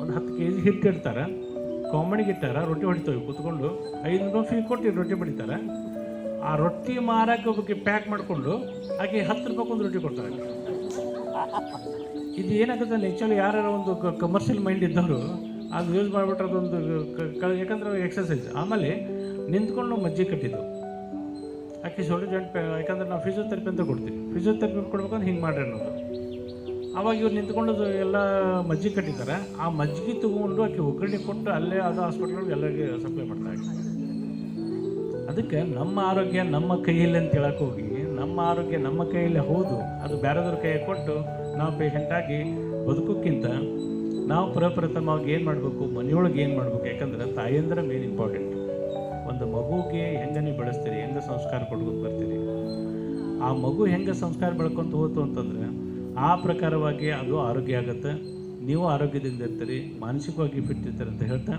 B: ಒಂದು ಹತ್ತು ಕೆ ಜಿ ಹಿಟ್ಟು ಇಡ್ತಾರೆ. ಕಾಮಣಿಗೆ ಇಟ್ಟಾರ, ರೊಟ್ಟಿ ಹೊಡಿತೇವೆ. ಕೂತ್ಕೊಂಡು ಐದು ರೂಪಾಯಿ ಫೀ ಕೊಟ್ಟು ರೊಟ್ಟಿ ಬಡಿತಾರೆ. ಆ ರೊಟ್ಟಿ ಮಾರಕ್ಕೆ ಒಬ್ಬಕ್ಕೆ ಪ್ಯಾಕ್ ಮಾಡಿಕೊಂಡು ಆಕೆ ಹತ್ತು ರೂಪಾಯಿ ಒಂದು ರೊಟ್ಟಿ ಕೊಡ್ತಾರೆ. ಇದು ಏನಾಗುತ್ತೆ ಆ್ಯಕ್ಚುಲಿ ಯಾರು ಒಂದು ಕಮರ್ಷಿಯಲ್ ಮೈಂಡ್ ಇದ್ದವರು, ಅದು ಯೂಸ್ ಮಾಡಿಬಿಟ್ರೆ ಅದೊಂದು ಯಾಕಂದ್ರೆ ಎಕ್ಸಸೈಸ್ ಆಮೇಲೆ ನಿಂತ್ಕೊಂಡು ನಾವು ಮಜ್ಜಿಗೆ ಕಟ್ಟಿದ್ದು. ಆಕೆ ಶೋಲ್ಡರ್ ಜಾಯಿಂಟ್ ಯಾಕಂದ್ರೆ ನಾವು ಫಿಸಿಯೋಥೆರಪಿ ಅಂತ ಕೊಡ್ತೀವಿ. ಫಿಸಿಯೋಥೆರಪಿ ಕೊಡ್ಬೇಕಂದ್ರೆ ಹಿಂಗೆ ಮಾಡ್ರಿ ಅನ್ನೋದು. ಅವಾಗ ಇವ್ರು ನಿಂತ್ಕೊಂಡು ಎಲ್ಲ ಮಜ್ಜಿಗೆ ಕಟ್ಟಿದ್ದಾರೆ. ಆ ಮಜ್ಜಿಗೆ ತಗೊಂಡು ಆಕೆ ಒಗ್ಗರಣೆ ಕೊಟ್ಟು ಅಲ್ಲೇ ಅದು ಹಾಸ್ಪಿಟ್ಲಲ್ಲಿ ಎಲ್ಲರಿಗೆ ಸಪ್ಲೈ ಮಾಡ್ತಾರೆ ಅದಕ್ಕೆ ನಮ್ಮ ಆರೋಗ್ಯ ನಮ್ಮ ಕೈಯಲ್ಲಿ ಅಂತ ಹೇಳಕ್ಕೆ ಹೋಗಿ, ನಮ್ಮ ಆರೋಗ್ಯ ನಮ್ಮ ಕೈಯಲ್ಲಿ ಹೌದು, ಅದು ಬೇರೆದವ್ರ ಕೈಗೆ ಕೊಟ್ಟು ನಾವು ಪೇಷಂಟಾಗಿ ಬದುಕೋಕ್ಕಿಂತ ನಾವು ಪ್ರಪ್ರಥಮವಾಗಿ ಏನು ಮಾಡಬೇಕು, ಮನೆಯೊಳಗೆ ಏನು ಮಾಡಬೇಕು? ಯಾಕಂದ್ರೆ ತಾಯಂದ್ರೆ ಮೇನ್ ಇಂಪಾರ್ಟೆಂಟ್ ಒಂದು ಮಗುಗೆ ಹೆಂಗೆ ನೀವು ಬೆಳೆಸ್ತೀರಿ, ಹೆಂಗೆ ಸಂಸ್ಕಾರ ಕೊಡ್ಕೊಂಡು ಬರ್ತೀರಿ? ಆ ಮಗು ಹೆಂಗೆ ಸಂಸ್ಕಾರ ಬೆಳ್ಕೊಂತ ಹೋತು ಅಂತಂದ್ರೆ ಆ ಪ್ರಕಾರವಾಗಿ ಅದು ಆರೋಗ್ಯ ಆಗುತ್ತೆ. ನೀವು ಆರೋಗ್ಯದಿಂದ ಇರ್ತೀರಿ, ಮಾನಸಿಕವಾಗಿ ಫಿಟ್ ಇರ್ತೀರಿ ಅಂತ ಹೇಳ್ತಾ.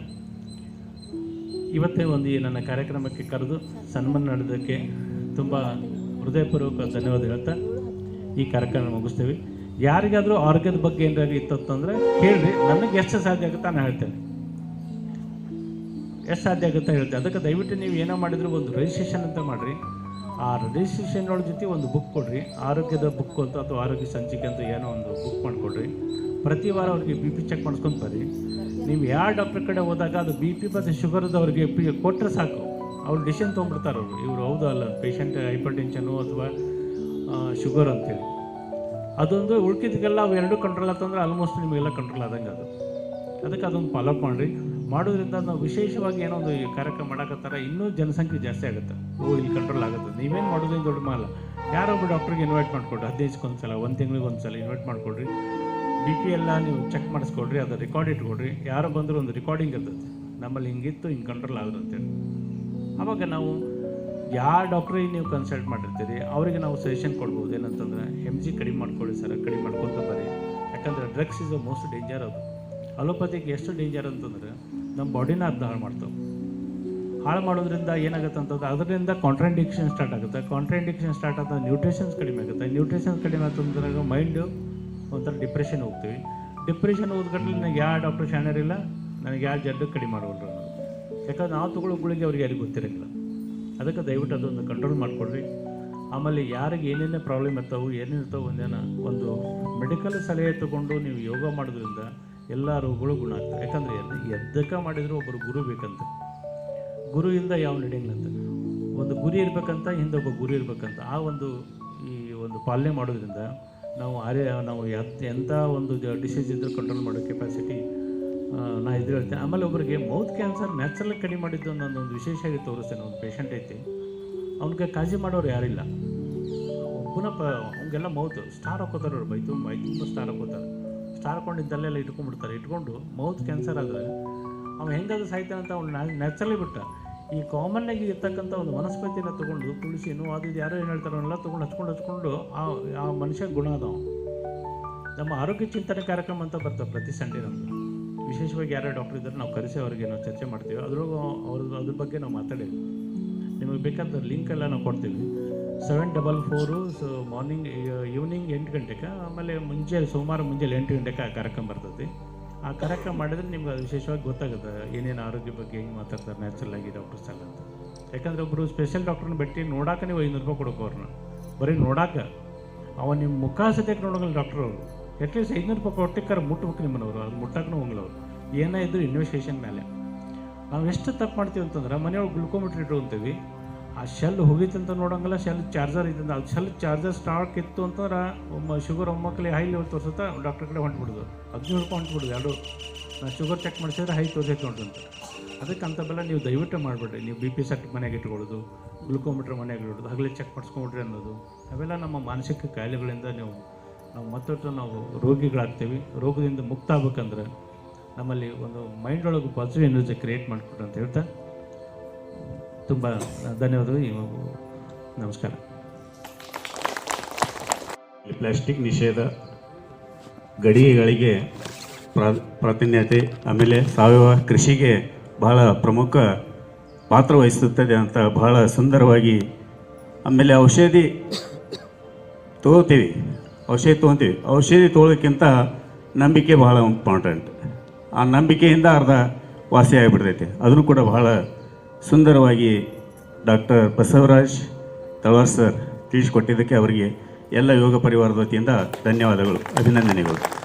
B: ಇವತ್ತೇ ಒಂದು ಈ ನನ್ನ ಕಾರ್ಯಕ್ರಮಕ್ಕೆ ಕರೆದು ಸನ್ಮಾನ ನಡೆದಕ್ಕೆ ತುಂಬ ಹೃದಯಪೂರ್ವಕ ಧನ್ಯವಾದ ಹೇಳ್ತಾ. ಈ ಕಾರ್ಯಕ್ರಮ ಮುಗಿಸ್ತೀವಿ. ಯಾರಿಗಾದರೂ ಆರೋಗ್ಯದ ಬಗ್ಗೆ ಏನಾದ್ರು ಇತ್ತಂತಂದ್ರೆ ಹೇಳ್ರಿ, ನನಗೆ ಎಷ್ಟು ಸಾಧ್ಯ ಆಗುತ್ತೆ ನಾನು ಹೇಳ್ತೇನೆ. ಎಷ್ಟು ಸಾಧ್ಯ ಆಗುತ್ತೆ ಹೇಳ್ತೇನೆ. ಅದಕ್ಕೆ ದಯವಿಟ್ಟು ನೀವು ಏನೋ ಮಾಡಿದ್ರು ಒಂದು ರಿಜಿಸ್ಟ್ರೇಷನ್ ಅಂತ ಮಾಡಿರಿ. ಆ ರಿಜಿಸ್ಟ್ರೇಷನ್ ಒಳ ಜೊತೆ ಒಂದು ಬುಕ್ ಕೊಡ್ರಿ. ಆರೋಗ್ಯದ ಬುಕ್ ಅಂತ ಅಥವಾ ಆರೋಗ್ಯ ಸಂಚಿಕೆ ಅಂತ ಏನೋ ಒಂದು ಬುಕ್ ಮಾಡಿಕೊಡ್ರಿ. ಪ್ರತಿ ವಾರ ಅವ್ರಿಗೆ ಬಿ ಪಿ ಚೆಕ್ ಮಾಡಿಸ್ಕೊಂಡು ಬರ್ರಿ. ನೀವು ಯಾವ ಡಾಕ್ಟರ್ ಕಡೆ ಹೋದಾಗ ಅದು ಬಿ ಪಿ ಮತ್ತು ಶುಗರ್ದವ್ರಿಗೆ ಪಿ ಕೊಟ್ಟರೆ ಸಾಕು. ಅವ್ರು ಡಿಸಿಷನ್ ತೊಗೊಂಡ್ಬಿಡ್ತಾರೆ ಅವರು. ಇವರು ಹೌದು ಅಲ್ಲ? ಪೇಷಂಟ್ ಹೈಪರ್ ಟೆನ್ಷನು ಅಥವಾ ಶುಗರ್ ಅಂತೇಳಿ. ಅದೊಂದು ಉಳ್ಕಿದಕ್ಕೆಲ್ಲ ಅವು ಎರಡು ಕಂಟ್ರೋಲ್ ಆತಂದ್ರೆ ಆಲ್ಮೋಸ್ಟ್ ನಿಮಗೆಲ್ಲ ಕಂಟ್ರೋಲ್ ಆದಂಗೆ ಅದು ಅದಕ್ಕೆ ಅದೊಂದು ಫಾಲೋಅಪ್ ಮಾಡಿರಿ. ಮಾಡೋದ್ರಿಂದ ನಾವು ವಿಶೇಷವಾಗಿ ಏನೋ ಒಂದು ಕಾರ್ಯಕ್ರಮ ಮಾಡಕತ್ತಾರ ಇನ್ನೂ ಜನಸಂಖ್ಯೆ ಜಾಸ್ತಿ ಆಗುತ್ತೆ. ಓ, ಇಲ್ಲಿ ಕಂಟ್ರೋಲ್ ಆಗುತ್ತೆ. ನೀವೇನು ಮಾಡೋದೇನು ದೊಡ್ಡ ಮಾಲ? ಯಾರೊಬ್ಬ ಡಾಕ್ಟ್ರಿಗೆ ಇನ್ವೈಟ್ ಮಾಡಿಕೊಡ್ರಿ ಹದಿನೈದು ಸಲ ಒಂದು ತಿಂಗಳಿಗೆ ಒಂದು ಸಲ ಇನ್ವೈಟ್ ಮಾಡಿಕೊಡ್ರಿ. ಬಿ ಪಿ ಎಲ್ಲ ನೀವು ಚೆಕ್ ಮಾಡಿಸ್ಕೊಡ್ರಿ, ಅದು ರೆಕಾರ್ಡ್ ಇಟ್ಕೊಡ್ರಿ. ಯಾರು ಬಂದರೂ ಒಂದು ರೆಕಾರ್ಡಿಂಗ್ ಇರ್ತದೆ. ನಮ್ಮಲ್ಲಿ ಹಿಂಗಿತ್ತು, ಹಿಂಗೆ ಕಂಟ್ರೋಲ್ ಆಗುತ್ತೆ ಅಂತೇಳಿ ಆವಾಗ ನಾವು ಯಾವ ಡಾಕ್ಟ್ರಿಗೆ ನೀವು ಕನ್ಸಲ್ಟ್ ಮಾಡಿರ್ತೀರಿ, ಅವರಿಗೆ ನಾವು ಸಜೆಷನ್ ಕೊಡ್ಬೋದು. ಏನಂತಂದ್ರೆ ಎಂ ಜಿ ಕಡಿಮೆ ಮಾಡ್ಕೊಳ್ಳಿ ಸರ್, ಕಡಿಮೆ ಮಾಡ್ಕೊತ ಬರ್ರಿ. ಯಾಕಂದ್ರೆ drugs is a most danger ಅದು ಅಲೋಪತಿಗೆ ಎಷ್ಟು ಡೇಂಜರ್ ಅಂತಂದ್ರೆ ನಮ್ಮ ಬಾಡಿನ ಅರ್ಧ ಹಾಳು ಮಾಡ್ತಾವೆ. ಹಾಳು ಮಾಡೋದ್ರಿಂದ ಏನಾಗುತ್ತೆ ಅಂತಂದ್ರೆ ಅದರಿಂದ ಕಾಂಟ್ರಾಂಡಿಕ್ಷನ್ ಸ್ಟಾರ್ಟ್ ಆಗುತ್ತೆ. ಕಾಂಟ್ರಾಂಡಿಕ್ಷನ್ ಸ್ಟಾರ್ಟ್ ಆದಾಗ ನ್ಯೂಟ್ರಿಷನ್ಸ್ ಕಡಿಮೆ ಆಗುತ್ತೆ. ನ್ಯೂಟ್ರಿಷನ್ಸ್ ಕಡಿಮೆ ಆಗ್ತಂದ್ರೆ ಮೈಂಡು ಒಂಥರ ಡಿಪ್ರೆಷನ್ ಹೋಗ್ತೀವಿ. ಡಿಪ್ರೆಷನ್ ಹೋದ್ಗಟ್ಲೆ ನನಗೆ ಯಾವ ಡಾಕ್ಟರ್ ಶಾಣರಿಲ್ಲ ನನಗೆ ಯಾವ ಜಡ್ಡು ಕಡಿಮೆ ಮಾಡೋಲ್ಲ ಯಾಕಂದ್ರೆ ನಾವು ತಗೊಳ್ಳೋ ಗುಳಿಗೆ ಅವ್ರಿಗೆ ಯಾರಿಗೂ ಗೊತ್ತಿರೋಂಗಿಲ್ಲ. ಅದಕ್ಕೆ ದಯವಿಟ್ಟು ಅದೊಂದು ಕಂಟ್ರೋಲ್ ಮಾಡಿಕೊಡ್ರಿ ಆಮೇಲೆ ಯಾರಿಗೆ ಏನೇನೇ ಪ್ರಾಬ್ಲಮ್ ಇರ್ತಾವೆ ಏನೇನಿರ್ತಾವೆ ಒಂದೇನ ಒಂದು ಮೆಡಿಕಲ್ ಸಲಹೆ ತಗೊಂಡು ನೀವು ಯೋಗ ಮಾಡೋದ್ರಿಂದ ಎಲ್ಲ ರೋಗಗಳು ಗುಣ ಆಗ್ತವೆ. ಯಾಕಂದರೆ ಎಲ್ಲ ಎದ್ದಕ್ಕೆ ಮಾಡಿದ್ರು ಒಬ್ಬರು ಗುರು ಬೇಕಂತ. ಗುರುವಿಂದ ಯಾವ ನಡೆಯಂಗಿಲ್ಲ ಅಂತ ಒಂದು ಗುರಿ ಇರಬೇಕಂತ, ಹಿಂದೆ ಒಬ್ಬ ಗುರು ಇರ್ಬೇಕಂತ. ಆ ಒಂದು ಈ ಒಂದು ಪಾಲನೆ ಮಾಡೋದ್ರಿಂದ ನಾವು ಆರ್ಯ ನಾವು ಎತ್ ಎಂಥ ಒಂದು ಡಿಸೀಸ್ ಇದ್ರೂ ಕಂಟ್ರೋಲ್ ಮಾಡೋ ಕೆಪಾಸಿಟಿ ನಾ ಇದ್ರೆ ಹೇಳ್ತೇನೆ ಆಮೇಲೆ ಒಬ್ಬರಿಗೆ ಮೌತ್ ಕ್ಯಾನ್ಸರ್ ನ್ಯಾಚುರಲ್ ಕಡಿಮೆ ಮಾಡಿದ್ದು ನಾನು ಒಂದು ವಿಶೇಷ ಆಗಿ ತೋರಿಸ್ತೇನೆ. ಒಂದು ಪೇಷಂಟ್ ಐತಿ. ಅವ್ನಿಗೆ ಕಾಳಜಿ ಮಾಡೋರು ಯಾರಿಲ್ಲ. ಒಬ್ಬನ ಪ, ಅವ್ನಿಗೆಲ್ಲ ಮೌತ್ ಸ್ಟಾರ್ ಹಾಕೋತಾರೆ ಅವ್ರು. ಬೈ ತುಂಬ ಬೈ ತುಂಬ ಸ್ಟಾರ್ ಹಾಕೋತಾರೆ. ಸ್ಟಾರ್ ಹಾಕೊಂಡಿದ್ದಲ್ಲೆಲ್ಲ ಇಟ್ಕೊಂಡ್ಬಿಡ್ತಾರೆ. ಇಟ್ಕೊಂಡು ಮೌತ್ ಕ್ಯಾನ್ಸರ್ ಆದರೆ ಅವ್ನು ಹೆಂಗದು ಸಾಯ್ತಾನೆ ಅಂತ ಅವ್ನು ನ್ಯಾಚುರಲಿ ಬಿಟ್ಟ. ಈ ಕಾಮನ್ನಾಗಿ ಇರ್ತಕ್ಕಂಥ ಒಂದು ವನಸ್ಪತಿನ ತೊಗೊಂಡು ತುಳಸಿನೂ ಅದು ಇದು ಯಾರೋ ಏನು ಹೇಳ್ತಾರೋ ಅವನ್ನೆಲ್ಲ ತೊಗೊಂಡು ಹಚ್ಕೊಂಡು ಹಚ್ಕೊಂಡು ಆ ಆ ಮನುಷ್ಯ ಗುಣ ಅದಾವ ನಮ್ಮ ಆರೋಗ್ಯ ಚಿಂತನೆ ಕಾರ್ಯಕ್ರಮ ಅಂತ ಬರ್ತವೆ ಪ್ರತಿ ಸಂಡೇ ನಮ್ಮದು ವಿಶೇಷವಾಗಿ ಯಾರೋ ಡಾಕ್ಟರ್ ಇದ್ದಾರೆ, ನಾವು ಕರೆಸಿ ಅವರಿಗೆ ನಾವು ಚರ್ಚೆ ಮಾಡ್ತೀವಿ. ಅದ್ರೊಳಗೆ ಅವ್ರದ್ದು ಅದ್ರ ಬಗ್ಗೆ ನಾವು ಮಾತಾಡೀವಿ. ನಿಮಗೆ ಬೇಕಾದ ಲಿಂಕ್ ಎಲ್ಲ ನಾವು ಕೊಡ್ತೀವಿ. Seven double four so morning evening ಎಂಟು ಗಂಟೆಗೆ ಆಮೇಲೆ ಮುಂಜಾನೆ, ಸೋಮವಾರ ಮುಂಜಾನೆ ಎಂಟು ಗಂಟೆಗೆ ಆ ಕಾರ್ಯಕ್ರಮ ಬರ್ತೈತಿ. ಆ ಕಾರ್ಯಕ್ರಮ ಮಾಡಿದ್ರೆ ನಿಮ್ಗೆ ವಿಶೇಷವಾಗಿ ಗೊತ್ತಾಗುತ್ತೆ, ಏನೇನು ಆರೋಗ್ಯ ಬಗ್ಗೆ ಹೆಂಗೆ ಮಾತಾಡ್ತಾರೆ ನ್ಯಾಚುರಲ್ ಆಗಿ ಡಾಕ್ಟರ್ಸ್ ಎಲ್ಲ ಅಂತ ಯಾಕಂದ್ರೆ ಒಬ್ಬರು ಸ್ಪೆಷಲ್ ಡಾಕ್ಟ್ರನ್ನ ಭೇಟಿ ನೋಡಾಕ ನೀವು ಐನೂರು ರೂಪಾಯಿ ಕೊಡೋಕೆ ಅವ್ರನ್ನ. ಬರೀ ನೋಡಾಕ. ಅವ ನಿಮ್ಮ ಮುಖ ಸದ್ಯಕ್ಕೆ ನೋಡೋಂಗಿಲ್ಲ ಡಾಕ್ಟ್ರು ಅವರು. ಅಟ್ಲೀಸ್ಟ್ ಐನೂರು ರೂಪಾಯಿ ಕೊಟ್ಟಿಕ್ಕಾರ ಮುಟ್ಬೇಕು ನಿಮ್ಮನವರು, ಅದು ಮುಟ್ಟಕ್ಕೂ ಹೋಗಲ್ಲ ಅವರು. ಏನೇ ಇದ್ರು ಇನ್ವೆಸ್ಟೇಷನ್ ಮೇಲೆ. ನಾವು ಎಷ್ಟು ತಪ್ಪು ಮಾಡ್ತೀವಿ ಅಂತಂದ್ರೆ, ಮನೆಯೊಳಗೆ ಗ್ಲುಕೋಮೀಟ್ರ್ ಇಟ್ಕೊಂತೀವಿ ಆ ಶೆಲ್ ಹೋಗಿತ್ತಂತ ನೋಡೋಂಗಿಲ್ಲ, ಶೆಲ್ ಚಾರ್ಜರ್ ಇದ್ದಂತ. ಅದು ಶೆಲ್ ಚಾರ್ಜರ್ ಸ್ಟಾಕ್ ಇತ್ತು ಅಂತಂದ್ರೆ ಒಮ್ಮ ಶುಗರ್ ಒಮ್ಮಕ್ಕಳಿಗೆ ಹೈ ಲೆವೆಲ್ ತೋರಿಸುತ್ತಾ ಡಾಕ್ಟರ್ ಕಡೆ ಹೊಂಟ್ಬಿಡೋದು. ಹದಿನೂರು ರೂಪಾಯಿ ಹೊಂಟ್ಬಿಡೋದು, ಎರಡು. ನಾನು ಶುಗರ್ ಚೆಕ್ ಮಾಡಿಸಿದ್ರೆ ಹೈ ತೋರಿಸೈತೆ ಅಂತ. ಅದಕ್ಕೆ ಅಂಥವೆಲ್ಲ ನೀವು ದಯವಿಟ್ಟು ಮಾಡಿಬಿಡ್ರಿ. ನೀವು ಬಿ ಪಿ ಸೆಟ್ ಮನೆಗೆ ಇಟ್ಕೊಳ್ಳೋದು ಗ್ಲುಕೋಮೀಟ್ರ್ ಮನೆಗೆ ಇಡೋದು ಹಗಲೇ ಚೆಕ್ ಮಾಡಿಸ್ಕೊಂಬಿಡ್ರಿ ಅನ್ನೋದು. ಅವೆಲ್ಲ ನಮ್ಮ ಮಾನಸಿಕ ಕಾಯಿಲೆಗಳಿಂದ ನೀವು, ನಾವು ಮತ್ತೊಟ್ಟು ನಾವು ರೋಗಿಗಳಾಗ್ತೀವಿ. ರೋಗದಿಂದ ಮುಕ್ತ ಆಗ್ಬೇಕಂದ್ರೆ ನಮ್ಮಲ್ಲಿ ಒಂದು ಮೈಂಡ್ ಒಳಗೆ ಪಾಸಿಟಿವ್ ಎನರ್ಜಿ ಕ್ರಿಯೇಟ್ ಮಾಡಿಕೊಡ್ರಿ ಅಂತ ಹೇಳ್ತಾ ತುಂಬ ಧನ್ಯವಾದಗಳು. ನಮಸ್ಕಾರ.
A: ಪ್ಲಾಸ್ಟಿಕ್ ನಿಷೇಧ ಗಡಿಗೆಗಳಿಗೆ ಪ್ರಾ ಪ್ರಾಧಾನ್ಯತೆ ಆಮೇಲೆ ಸಾವಯವ ಕೃಷಿಗೆ ಬಹಳ ಪ್ರಮುಖ ಪಾತ್ರ ವಹಿಸುತ್ತದೆ ಅಂತ ಬಹಳ ಸುಂದರವಾಗಿ ಆಮೇಲೆ ಔಷಧಿ ತಗೋತೀವಿ ಔಷಧಿ ತೊಗೊತೀವಿ ಔಷಧಿ ತೊಗೊಳೋಕ್ಕಿಂತ ನಂಬಿಕೆ ಬಹಳ ಇಂಪಾರ್ಟೆಂಟ್ ಆ ನಂಬಿಕೆಯಿಂದ ಅರ್ಧ ವಾಸಿ ಆಗಿಬಿಡ್ತೈತೆ ಅದನ್ನು ಕೂಡ ಬಹಳ ಸುಂದರವಾಗಿ ಡಾಕ್ಟರ್ ಬಸವರಾಜ್ ತಳವಾರ್ ಸರ್ ತಿಳಿಸಿಕೊಟ್ಟಿದ್ದಕ್ಕೆ ಅವರಿಗೆ ಎಲ್ಲ ಯೋಗ ಪರಿವಾರದ ವತಿಯಿಂದ ಧನ್ಯವಾದಗಳು ಅಭಿನಂದನೆಗಳು.